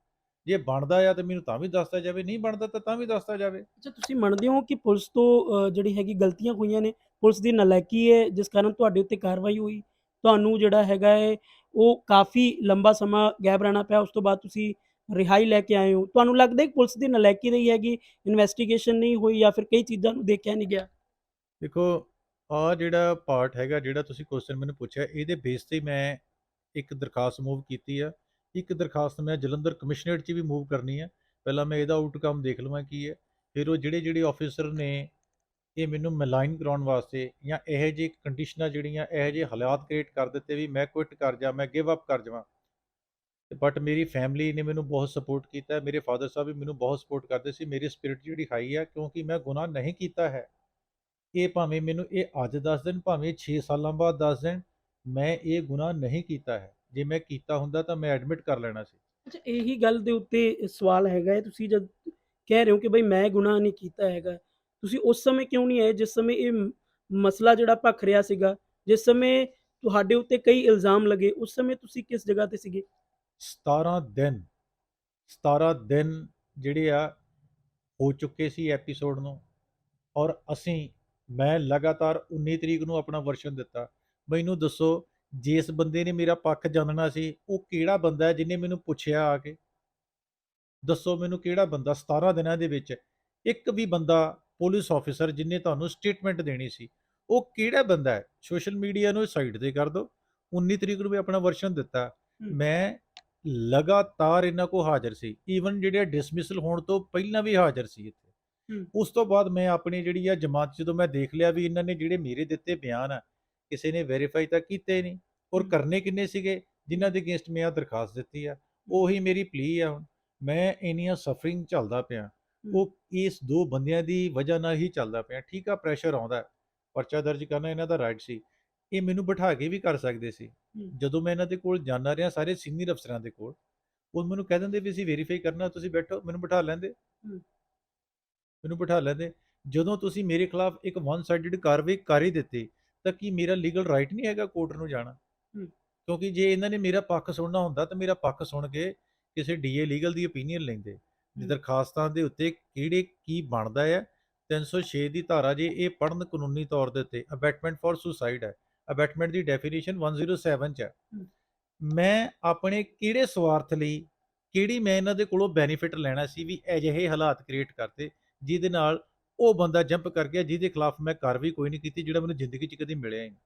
ਜੇ ਬਣਦਾ ਆ ਤਾਂ ਮੈਨੂੰ ਤਾਂ ਵੀ ਦੱਸਤਾ ਜਾਵੇ ਨਹੀਂ ਬਣਦਾ ਤਾਂ ਤਾਂ ਵੀ ਦੱਸਤਾ ਜਾਵੇ। ਅੱਛਾ ਤੁਸੀਂ ਮੰਨਦੇ ਹੋ ਕਿ ਪੁਲਿਸ ਤੋਂ ਜਿਹੜੀ ਹੈਗੀ ਗਲਤੀਆਂ ਹੋਈਆਂ ਨੇ ਪੁਲਿਸ ਦੀ ਨਲਾਇਕੀ ਹੈ ਜਿਸ ਕਾਰਨ ਤੁਹਾਡੇ ਉੱਤੇ ਕਾਰਵਾਈ ਹੋਈ? ਤੁਹਾਨੂੰ ਜਿਹੜਾ ਹੈਗਾ ਹੈ ਉਹ ਕਾਫੀ ਲੰਬਾ ਸਮਾਂ ਗੈਪ ਰਹਿਣਾ ਪਿਆ ਉਸ ਤੋਂ ਬਾਅਦ ਤੁਸੀਂ ਰਿਹਾਈ ਲੈ ਕੇ ਆਏ ਹੋ। ਤੁਹਾਨੂੰ ਲੱਗਦਾ ਹੈ ਪੁਲਿਸ ਦੀ ਨਲਾਇਕੀ ਰਹੀ ਹੈਗੀ ਇਨਵੈਸਟੀਗੇਸ਼ਨ ਨਹੀਂ ਹੋਈ ਜਾਂ ਫਿਰ ਕਈ ਚੀਜ਼ਾਂ ਨੂੰ ਦੇਖਿਆ ਨਹੀਂ ਗਿਆ? ਦੇਖੋ ਆ ਜਿਹੜਾ ਪਾਰਟ ਹੈਗਾ, ਜਿਹੜਾ ਤੁਸੀਂ ਕੁਐਸਚਨ ਮੈਨੂੰ ਪੁੱਛਿਆ, ਇਹਦੇ ਬੇਸ ਤੇ ਮੈਂ ਇੱਕ ਦਰਖਾਸਤ ਮੂਵ ਕੀਤੀ ਆ। ਇੱਕ ਦਰਖਾਸਤ ਮੈਂ ਜਲੰਧਰ ਕਮਿਸ਼ਨਰੇਟ 'ਚ ਵੀ ਮੂਵ ਕਰਨੀ ਆ। ਪਹਿਲਾਂ ਮੈਂ ਇਹਦਾ ਆਊਟਕਮ ਦੇਖ ਲਵਾਂ ਕੀ ਹੈ ਫਿਰ ਉਹ ਜਿਹੜੇ ਜਿਹੜੇ ਆਫੀਸਰ ਨੇ, ਇਹ ਮੈਨੂੰ ਮਲਾਈਨ ਕਰਾਉਣ ਵਾਸਤੇ ਜਾਂ ਇਹੋ ਜਿਹੀ ਕੰਡੀਸ਼ਨਾਂ ਜਿਹੜੀਆਂ, ਇਹੋ ਜਿਹੇ ਹਾਲਾਤ ਕ੍ਰੀਏਟ ਕਰ ਦਿੱਤੇ ਵੀ ਮੈਂ ਕੁਇਟ ਕਰ ਜਾ ਮੈਂ ਗਿਵ ਅਪ ਕਰ ਜਾਵਾਂ। ਬਟ ਮੇਰੀ ਫੈਮਿਲੀ ਨੇ ਮੈਨੂੰ ਬਹੁਤ ਸਪੋਰਟ ਕੀਤਾ, ਮੇਰੇ ਫਾਦਰ ਸਾਹਿਬ ਵੀ ਮੈਨੂੰ ਬਹੁਤ ਸਪੋਰਟ ਕਰਦੇ ਸੀ, ਮੇਰੀ ਸਪਿਰਿਟ ਜਿਹੜੀ ਹਾਈ ਆ, ਕਿਉਂਕਿ ਮੈਂ ਗੁਨਾਹ ਨਹੀਂ ਕੀਤਾ ਹੈ। ਇਹ ਭਾਵੇਂ ਮੈਨੂੰ ਇਹ ਅੱਜ ਦੱਸ ਦੇਣ ਭਾਵੇਂ 6 ਸਾਲਾਂ ਬਾਅਦ ਦੱਸ ਦੇਣ ਮੈਂ ਇਹ ਗੁਨਾਹ ਨਹੀਂ ਕੀਤਾ ਹੈ। ਜੇ ਮੈਂ ਕੀਤਾ ਹੁੰਦਾ ਤਾਂ ਮੈਂ ਐਡਮਿਟ ਕਰ ਲੈਣਾ ਸੀ। ਅੱਛਾ ਇਹੀ ਗੱਲ ਦੇ ਉੱਤੇ ਸਵਾਲ ਹੈਗਾ ਹੈ। ਤੁਸੀਂ ਜਦ ਕਹਿ ਰਹੇ ਹੋ ਕਿ ਬਈ ਮੈਂ ਗੁਨਾਹ ਨਹੀਂ ਕੀਤਾ ਹੈਗਾ ਤੁਸੀਂ ਉਸ ਸਮੇਂ ਕਿਉਂ ਨਹੀਂ ਆਏ? ਜਿਸ ਸਮੇਂ ਇਹ ਮਸਲਾ ਜਿਹੜਾ ਭਖ ਰਿਹਾ ਸੀਗਾ ਜਿਸ ਸਮੇਂ ਤੁਹਾਡੇ ਉੱਤੇ ਕਈ ਇਲਜ਼ਾਮ ਲੱਗੇ ਉਸ ਸਮੇਂ ਤੁਸੀਂ ਕਿਸ ਜਗ੍ਹਾ ਤੇ ਸੀਗੇ? 17 ਦਿਨ 17 ਦਿਨ ਜਿਹੜੇ ਆ ਹੋ ਚੁੱਕੇ ਸੀ ਐਪੀਸੋਡ ਨੂੰ। ਔਰ ਅਸੀਂ ਮੈਂ ਲਗਾਤਾਰ 19 ਤਰੀਕ ਨੂੰ ਆਪਣਾ ਵਰਸ਼ਨ ਦਿੱਤਾ। ਮੈਨੂੰ ਦੱਸੋ ਜਿਸ ਬੰਦੇ ਨੇ ਮੇਰਾ ਪੱਖ ਜਾਣਨਾ ਸੀ ਉਹ ਕਿਹੜਾ ਬੰਦਾ ਹੈ ਜਿਹਨੇ ਮੈਨੂੰ ਪੁੱਛਿਆ ਆ ਕੇ? ਦੱਸੋ ਮੈਨੂੰ ਕਿਹੜਾ ਬੰਦਾ 17 ਦਿਨਾਂ ਦੇ ਵਿੱਚ ਇੱਕ ਵੀ ਬੰਦਾ ਪੁਲਿਸ ਆਫੀਸਰ ਜਿਹਨੇ ਤੁਹਾਨੂੰ ਸਟੇਟਮੈਂਟ ਦੇਣੀ ਸੀ ਉਹ ਕਿਹੜਾ ਬੰਦਾ ਹੈ? ਸੋਸ਼ਲ ਮੀਡੀਆ ਨੂੰ ਸਾਈਡ ਤੇ ਕਰ ਦਿਓ 19 ਤਰੀਕ ਨੂੰ ਵੀ ਆਪਣਾ ਵਰਸ਼ਨ ਦਿੱਤਾ। ਮੈਂ ਲਗਾਤਾਰ ਇਹਨਾਂ ਕੋ ਹਾਜ਼ਰ ਸੀ। ਈਵਨ ਜਿਹੜੇ ਡਿਸਮਿਸਲ ਹੋਣ ਤੋਂ ਪਹਿਲਾਂ ਵੀ ਹਾਜ਼ਰ ਸੀ। ਉਸ ਤੋਂ ਬਾਅਦ ਮੈਂ ਆਪਣੀ ਜਿਹੜੀ ਆ ਜਮਾਤ ਜਦੋਂ ਮੈਂ ਦੇਖ ਲਿਆ ਵੀ ਇਹਨਾਂ ਨੇ ਜਿਹੜੇ ਮੇਰੇ ਦਿੱਤੇ ਬਿਆਨ ਆ ਕਿਸੇ ਨੇ ਵੈਰੀਫਾਈ ਤਾਂ ਕੀਤੇ ਨਹੀਂ ਔਰ। ਕਰਨੇ ਕਿੰਨੇ ਸੀਗੇ ਜਿਨ੍ਹਾਂ ਦੇ ਅਗੇਂਸਟ ਮੈਂ ਆ ਦਰਖਾਸਤ ਦਿੱਤੀ ਆ ਉਹੀ ਮੇਰੀ ਪਲੀ ਆ ਹੁਣ ਮੈਂ ਇੰਨੀਆਂ ਸਫਰਿੰਗ ਚੱਲਦਾ ਪਿਆ ਉਹ ਇਸ ਦੋ ਬੰਦਿਆਂ ਦੀ ਵਜ੍ਹਾ ਨਾਲ ਹੀ ਚੱਲਦਾ ਪਿਆ ਠੀਕ ਆ ਪ੍ਰੈਸ਼ਰ ਆਉਂਦਾ। ਪਰਚਾ ਦਰਜ ਕਰਨਾ ਇਹਨਾਂ ਦਾ ਰਾਈਟ ਸੀ ਇਹ ਮੈਨੂੰ ਬਿਠਾ ਕੇ ਵੀ ਕਰ ਸਕਦੇ ਸੀ। ਜਦੋਂ ਮੈਂ ਇਹਨਾਂ ਦੇ ਕੋਲ ਜਾਣਾ ਰਿਹਾ ਸਾਰੇ ਸੀਨੀਅਰ ਅਫਸਰਾਂ ਦੇ ਕੋਲ ਉਹ ਮੈਨੂੰ ਕਹਿ ਦਿੰਦੇ ਵੀ ਅਸੀਂ ਵੈਰੀਫਾਈ ਕਰਨਾ ਤੁਸੀਂ ਬੈਠੋ ਮੈਨੂੰ ਬਿਠਾ ਲੈਂਦੇ। ਮੈਨੂੰ ਬਿਠਾ ਲੈਂਦੇ ਜਦੋਂ ਤੁਸੀਂ ਮੇਰੇ ਖਿਲਾਫ ਇੱਕ ਵਨ ਸਾਈਡਡ ਕਾਰਵਾਈ ਕਰ ਹੀ ਦਿੱਤੀ ਤਾਂ ਕੀ ਮੇਰਾ ਲੀਗਲ ਰਾਈਟ ਨਹੀਂ ਹੈਗਾ ਕੋਰਟ ਨੂੰ ਜਾਣਾ। ਕਿਉਂਕਿ ਜੇ ਇਹਨਾਂ ਨੇ ਮੇਰਾ ਪੱਖ ਸੁਣਨਾ ਹੁੰਦਾ ਤਾਂ ਮੇਰਾ ਪੱਖ ਸੁਣ ਕੇ ਕਿਸੇ ਡੀਏ ਲੀਗਲ ਦੀ ਓਪੀਨੀਅਨ ਲੈਂਦੇ ਹਮ। ਦਰਖਾਸਤਾਂ ਦੇ ਉੱਤੇ ਕਿਹੜੇ ਕੀ ਬਣਦਾ ਹੈ 306 ਦੀ ਧਾਰਾ ਜੇ ਇਹ ਪੜਨ ਕਾਨੂੰਨੀ ਤੌਰ ਦੇ ਉੱਤੇ ਅਬੈਟਮੈਂਟ ਫॉर ਸੁਸਾਈਡ ਹੈ ਅਬੈਟਮੈਂਟ ਦੀ ਡੈਫੀਨੇਸ਼ਨ 107 ਚ ਹੈ। ਮੈਂ ਆਪਣੇ ਕਿਹੜੇ ਸਵਾਰਥ ਲਈ ਕਿਹੜੀ ਮੈਂ ਇਹਨਾਂ ਦੇ ਕੋਲੋਂ ਬੈਨੀਫਿਟ ਲੈਣਾ ਸੀ ਵੀ ਅਜਿਹੇ ਹਾਲਾਤ ਕ੍ਰੀਏਟ ਕਰਤੇ ਜਿਹਦੇ ਨਾਲ ਉਹ ਬੰਦਾ ਜੰਪ ਕਰ ਗਿਆ ਜਿਹਦੇ ਖਿਲਾਫ ਮੈਂ ਕਾਰਵਾਈ ਕੋਈ ਨਹੀਂ ਕੀਤੀ ਜਿਹੜਾ ਮੈਨੂੰ ਜ਼ਿੰਦਗੀ 'ਚ ਕਦੀ ਮਿਲਿਆ ਹੀ ਨਹੀਂ।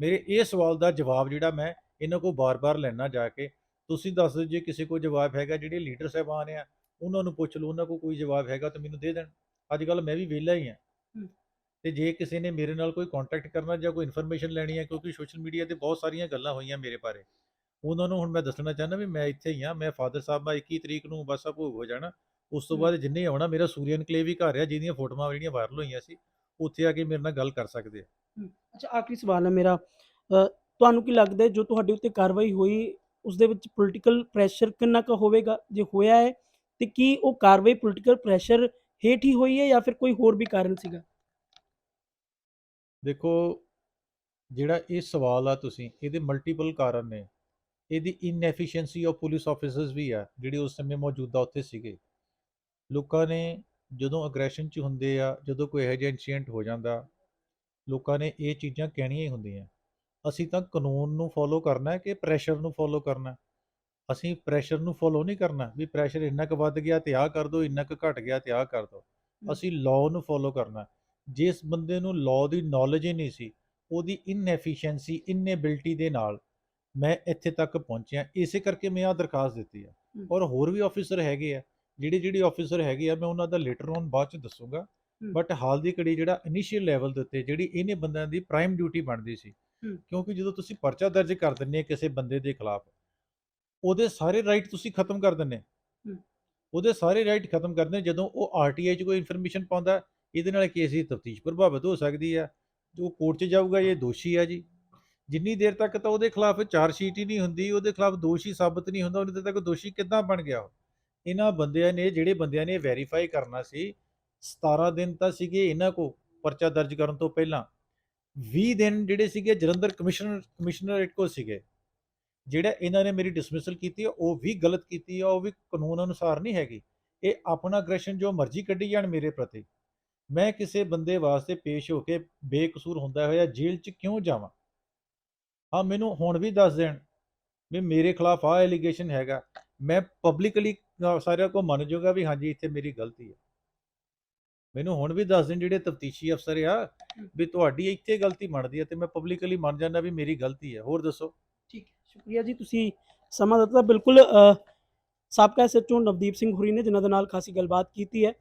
ਮੇਰੇ ਇਹ ਸਵਾਲ ਦਾ ਜਵਾਬ ਜਿਹੜਾ ਮੈਂ ਇਹਨਾਂ ਕੋਲ ਬਾਰ-ਬਾਰ ਲੈਣਾ ਜਾ ਕੇ ਤੁਸੀਂ ਦੱਸ ਦਿਓ ਜੇ ਕਿਸੇ ਕੋਲ ਜਵਾਬ ਹੈਗਾ ਜਿਹੜੇ ਲੀਡਰ ਸਾਹਿਬਾਨ ਆ ਉਹਨਾਂ ਨੂੰ ਪੁੱਛ ਲਓ ਉਹਨਾਂ ਕੋਲ ਕੋਈ ਜਵਾਬ ਹੈਗਾ ਤਾਂ ਮੈਨੂੰ ਦੇ ਦੇਣ। ਅੱਜ ਕੱਲ ਮੈਂ ਵੀ ਵਿਹਲਾ ਹੀ ਆ। ਤੇ ਜੇ ਕਿਸੇ ਨੇ ਮੇਰੇ ਨਾਲ ਕੋਈ ਕੰਟੈਕਟ ਕਰਨਾ ਜਾਂ ਕੋਈ ਇਨਫੋਰਮੇਸ਼ਨ ਲੈਣੀ ਹੈ ਕਿਉਂਕਿ ਸੋਸ਼ਲ ਮੀਡੀਆ ਤੇ ਬਹੁਤ ਸਾਰੀਆਂ ਗੱਲਾਂ ਹੋਈਆਂ ਮੇਰੇ ਬਾਰੇ ਉਹਨਾਂ ਨੂੰ ਹੁਣ ਮੈਂ ਦੱਸਣਾ ਚਾਹੁੰਦਾ ਵੀ ਮੈਂ ਇੱਥੇ ਹੀ ਆ ਮੈਂ ਫਾਦਰ ਸਾਹਿਬ ਦਾ 21 ਤਰੀਕ ਨੂੰ ਬਸ ਆ ਭੋਗ ਹੋ ਜਾਣਾ। ਉਸ ਤੋਂ। ਬਾਅਦ ਜਿੰਨੇ ਆਉਣਾ ਮੇਰਾ ਸੂਰੀਅਨ ਕਲੇ ਵੀ ਘਰ ਆ ਜਿਹਦੀਆਂ ਫੋਟੋਆਂ ਜਿਹੜੀਆਂ ਵਾਇਰਲ ਹੋਈਆਂ ਸੀ ਉੱਥੇ ਆ ਕੇ ਮੇਰੇ ਨਾਲ ਗੱਲ ਕਰ ਸਕਦੇ ਆ। ਅੱਛਾ ਆਖਰੀ ਸਵਾਲ ਹੈ ਮੇਰਾ। ਤੁਹਾਨੂੰ ਕੀ ਲੱਗਦਾ ਹੈ ਜੋ ਤੁਹਾਡੇ ਉੱਤੇ ਕਾਰਵਾਈ ਹੋਈ ਉਸ ਦੇ ਵਿੱਚ ਪੋਲੀਟੀਕਲ ਪ੍ਰੈਸ਼ਰ ਕਿੰਨਾ ਕੁ ਹੋਵੇਗਾ? ਜੇ ਹੋਇਆ ਹੈ ਤੇ ਕੀ ਉਹ ਕਾਰਵਾਈ ਪੋਲੀਟੀਕਲ ਪ੍ਰੈਸ਼ਰ ਹੇਠ ਹੀ ਹੋਈ ਹੈ ਜਾਂ ਫਿਰ ਕੋਈ ਹੋਰ ਵੀ ਕਾਰਨ ਸੀਗਾ? ਦੇਖੋ ਜਿਹੜਾ ਇਹ ਸਵਾਲ ਆ ਤੁਸੀਂ ਇਹਦੇ ਮਲਟੀਪਲ ਕਾਰਨ ਨੇ। ਇਹਦੀ ਇਨਐਫੀਸ਼ੀਐਂਸੀ ਆਫ ਪੁਲਿਸ ਆਫੀਸਰਸ ਵੀ ਆ ਜਿਹੜੇ ਉਸ ਸਮੇਂ ਮੌਜੂਦਾ ਉੱਥੇ ਸੀਗੇ। ਲੋਕਾਂ ਨੇ ਜਦੋਂ ਅਗਰੈਸ਼ਨ ਚ ਹੁੰਦੇ ਆ ਜਦੋਂ ਕੋਈ ਇਹੋ ਜਿਹਾ ਇਨਸੀਡੈਂਟ ਹੋ ਜਾਂਦਾ ਲੋਕਾਂ ਨੇ ਇਹ ਚੀਜ਼ਾਂ ਕਹਿਣੀਆਂ ਹੀ ਹੁੰਦੀਆਂ। ਅਸੀਂ ਤਾਂ ਕਾਨੂੰਨ ਨੂੰ ਫੋਲੋ ਕਰਨਾ ਹੈ ਕਿ ਪ੍ਰੈਸ਼ਰ ਨੂੰ ਫੋਲੋ ਕਰਨਾ ਅਸੀਂ ਪ੍ਰੈਸ਼ਰ ਨੂੰ ਫੋਲੋ ਨਹੀਂ ਕਰਨਾ ਵੀ ਪ੍ਰੈਸ਼ਰ ਇੰਨਾ ਕੁ ਵੱਧ ਗਿਆ ਤੇ ਆਹ ਕਰ ਦਿਓ ਇੰਨਾ ਕੁ ਘਟ ਗਿਆ ਤੇ ਆਹ ਕਰ ਦਿਓ ਅਸੀਂ ਲਾਅ ਨੂੰ ਫੋਲੋ ਕਰਨਾ ਜਿਸ ਬੰਦੇ ਨੂੰ ਲਾਅ ਦੀ ਨੌਲੇਜ ਹੀ ਨਹੀਂ ਸੀ ਉਹਦੀ ਇਨਐਫੀਸ਼ੀਐਂਸੀ ਇਨੇਬਿਲਿਟੀ ਦੇ ਨਾਲ ਮੈਂ ਇੱਥੇ ਤੱਕ ਪਹੁੰਚਿਆ। ਇਸੇ ਕਰਕੇ ਮੈਂ ਆ ਦਰਖਾਸਤ ਦਿੱਤੀ ਆ। ਔਰ ਹੋਰ ਵੀ ਆਫੀਸਰ ਹੈਗੇ ਆ। ਜਿਹੜੇ ਜਿਹੜੇ ਆਫੀਸਰ ਹੈਗੇ ਆ ਮੈਂ ਉਹਨਾਂ ਦਾ ਲੇਟਰ ਔਨ ਬਾਅਦ ਚ ਦੱਸੂਗਾ। ਬਟ ਹਾਲ ਦੀ ਘੜੀ ਜਿਹੜਾ ਇਨੀਸ਼ੀਅਲ ਲੈਵਲ ਦੇ ਉੱਤੇ ਜਿਹੜੀ ਇਹਨੇ ਬੰਦਿਆਂ ਦੀ ਪ੍ਰਾਈਮ ਡਿਊਟੀ ਬਣਦੀ ਸੀ। ਕਿਉਂਕਿ ਜਦੋਂ ਤੁਸੀਂ ਪਰਚਾ ਦਰਜ ਕਰ ਆ ਕਿਸੇ ਬੰਦੇ ਦੇ ਖਿਲਾਫ ਉਹਦੇ ਸਾਰੇ ਰਾਈਟ ਤੁਸੀਂ ਖਤਮ ਕਰ ਹਮ। ਉਹਦੇ ਸਾਰੇ ਰਾਈਟ ਖਤਮ ਕਰਦੇ ਜਦੋਂ ਉਹ ਆਰਟੀਆਈ 'ਚ ਕੋਈ ਇਨਫੋਰਮੇਸ਼ਨ ਪਾਉਂਦਾ ਇਹਦੇ ਨਾਲ ਕੇਸ ਦੀ ਤਫਤੀਸ਼ ਪ੍ਰਭਾਵਿਤ ਹੋ ਸਕਦੀ ਆ ਜੋ ਕੋਰਟ 'ਚ ਜਾਊਗਾ ਇਹ ਦੋਸ਼ੀ ਆ ਜੀ ਜਿੰਨੀ ਦੇਰ ਤੱਕ ਤਾਂ ਉਹਦੇ ਖਿਲਾਫ ਚਾਰ ਸ਼ੀਟ ਹੀ ਨਹੀਂ ਹੁੰਦੀ ਉਹਦੇ ਖਿਲਾਫ ਦੋਸ਼ੀ ਸਾਬਤ ਨਹੀਂ ਹੁੰਦਾ ਉਹਨੇ ਤੱਕ ਦੋਸ਼ੀ ਕਿੱਦਾਂ ਬਣ ਗਿਆ ਉਹ ਇਹਨਾਂ ਬੰਦਿਆਂ ਨੇ, ਜਿਹੜੇ ਬੰਦਿਆਂ ਨੇ ਵੈਰੀਫਾਈ ਕਰਨਾ ਸੀ 17 ਦਿਨ ਤਾਂ ਸੀਗੇ ਇਹਨਾਂ ਕੋ ਪਰਚਾ ਦਰਜ ਕਰਨ ਤੋਂ ਪਹਿਲਾਂ। 20 ਦਿਨ ਜਿਹੜੇ ਸੀਗੇ ਜਲੰਧਰ ਕਮਿਸ਼ਨਰ ਕਮਿਸ਼ਨਰੇਟ ਕੋ ਸੀਗੇ। ਜਿਹੜਾ ਇਹਨਾਂ ਨੇ ਮੇਰੀ ਡਿਸਮਿਸਲ ਕੀਤੀ ਆ ਉਹ ਵੀ ਗਲਤ ਕੀਤੀ ਆ, ਉਹ ਵੀ ਕਾਨੂੰਨ ਅਨੁਸਾਰ ਨਹੀਂ ਹੈਗੀ। ਇਹ ਆਪਣਾ ਅਗਰੈਸ਼ਨ ਜੋ ਮਰਜ਼ੀ ਕੱਢੀ ਜਾਣ ਮੇਰੇ ਪ੍ਰਤੀ। ਮੈਂ ਕਿਸੇ ਬੰਦੇ ਵਾਸਤੇ ਪੇਸ਼ ਹੋ ਕੇ ਬੇਕਸੂਰ ਹੁੰਦਾ ਹੋਇਆ ਜੇਲ੍ਹ 'ਚ ਕਿਉਂ ਜਾਵਾਂ? ਹਾਂ, ਮੈਨੂੰ ਹੁਣ ਵੀ ਦੱਸ ਦੇਣ ਵੀ ਮੇਰੇ ਖਿਲਾਫ ਆ ਐਲੀਗੇਸ਼ਨ ਹੈਗਾ। ਮੈਂ ਪਬਲਿਕਲੀ ਸਾਰਿਆਂ ਕੋ ਮੰਨ ਜਾਊਗਾ ਵੀ ਹਾਂਜੀ, ਇੱਥੇ ਮੇਰੀ ਗਲਤੀ ਹੈ। ਮੈਨੂੰ ਹੁਣ ਵੀ ਦੱਸ ਦੇਣ ਜਿਹੜੇ ਤਫਤੀਸ਼ੀ ਅਫਸਰ ਆ, ਵੀ ਤੁਹਾਡੀ ਇੱਥੇ ਗਲਤੀ ਮੰਨਦੀ ਹੈ ਤੇ ਮੈਂ ਪਬਲਿਕਲੀ ਮੰਨ ਜਾਂਦਾ ਵੀ ਮੇਰੀ ਗਲਤੀ ਹੈ। ਹੋਰ ਦੱਸੋ? ਠੀਕ ਹੈ, ਸ਼ੁਕਰੀਆ ਜੀ, ਤੁਸੀਂ ਸਮਾਂ ਦਿੱਤਾ। ਬਿਲਕੁਲ ਸਾਬਕਾ ਐਸਐਚਓ ਨਵਦੀਪ ਸਿੰਘ ਹੁਰੀ ਨੇ ਜਿਨ੍ਹਾਂ ਦੇ ਨਾਲ ਖਾਸੀ ਗੱਲਬਾਤ ਕੀਤੀ ਹੈ।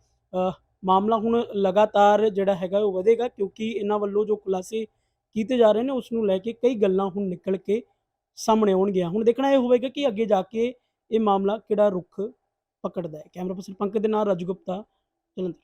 ਮਾਮਲਾ ਹੁਣ ਲਗਾਤਾਰ ਜਿਹੜਾ ਹੈਗਾ ਉਹ ਵਧੇਗਾ ਕਿਉਂਕਿ ਇਹਨਾਂ ਵੱਲੋਂ ਜੋ ਖੁਲਾਸੇ ਕੀਤੇ ਜਾ ਰਹੇ ਨੇ, ਉਸ ਨੂੰ ਲੈ ਕੇ ਕਈ ਗੱਲਾਂ ਹੁਣ ਨਿਕਲ ਕੇ ਸਾਹਮਣੇ ਆਉਣਗੀਆਂ। ਹੁਣ ਦੇਖਣਾ ਇਹ ਹੋਵੇਗਾ ਕਿ ਅੱਗੇ ਜਾ ਕੇ ਇਹ ਮਾਮਲਾ ਕਿਹੜਾ ਰੁਖ ਪਕੜਦਾ ਹੈ ਕੈਮਰਾ ਪਰਸਨ ਪੰਕਜ ਦੇ ਨਾਲ ਰਾਜੂ ਗੁਪਤਾ ਜਲੰਧਰ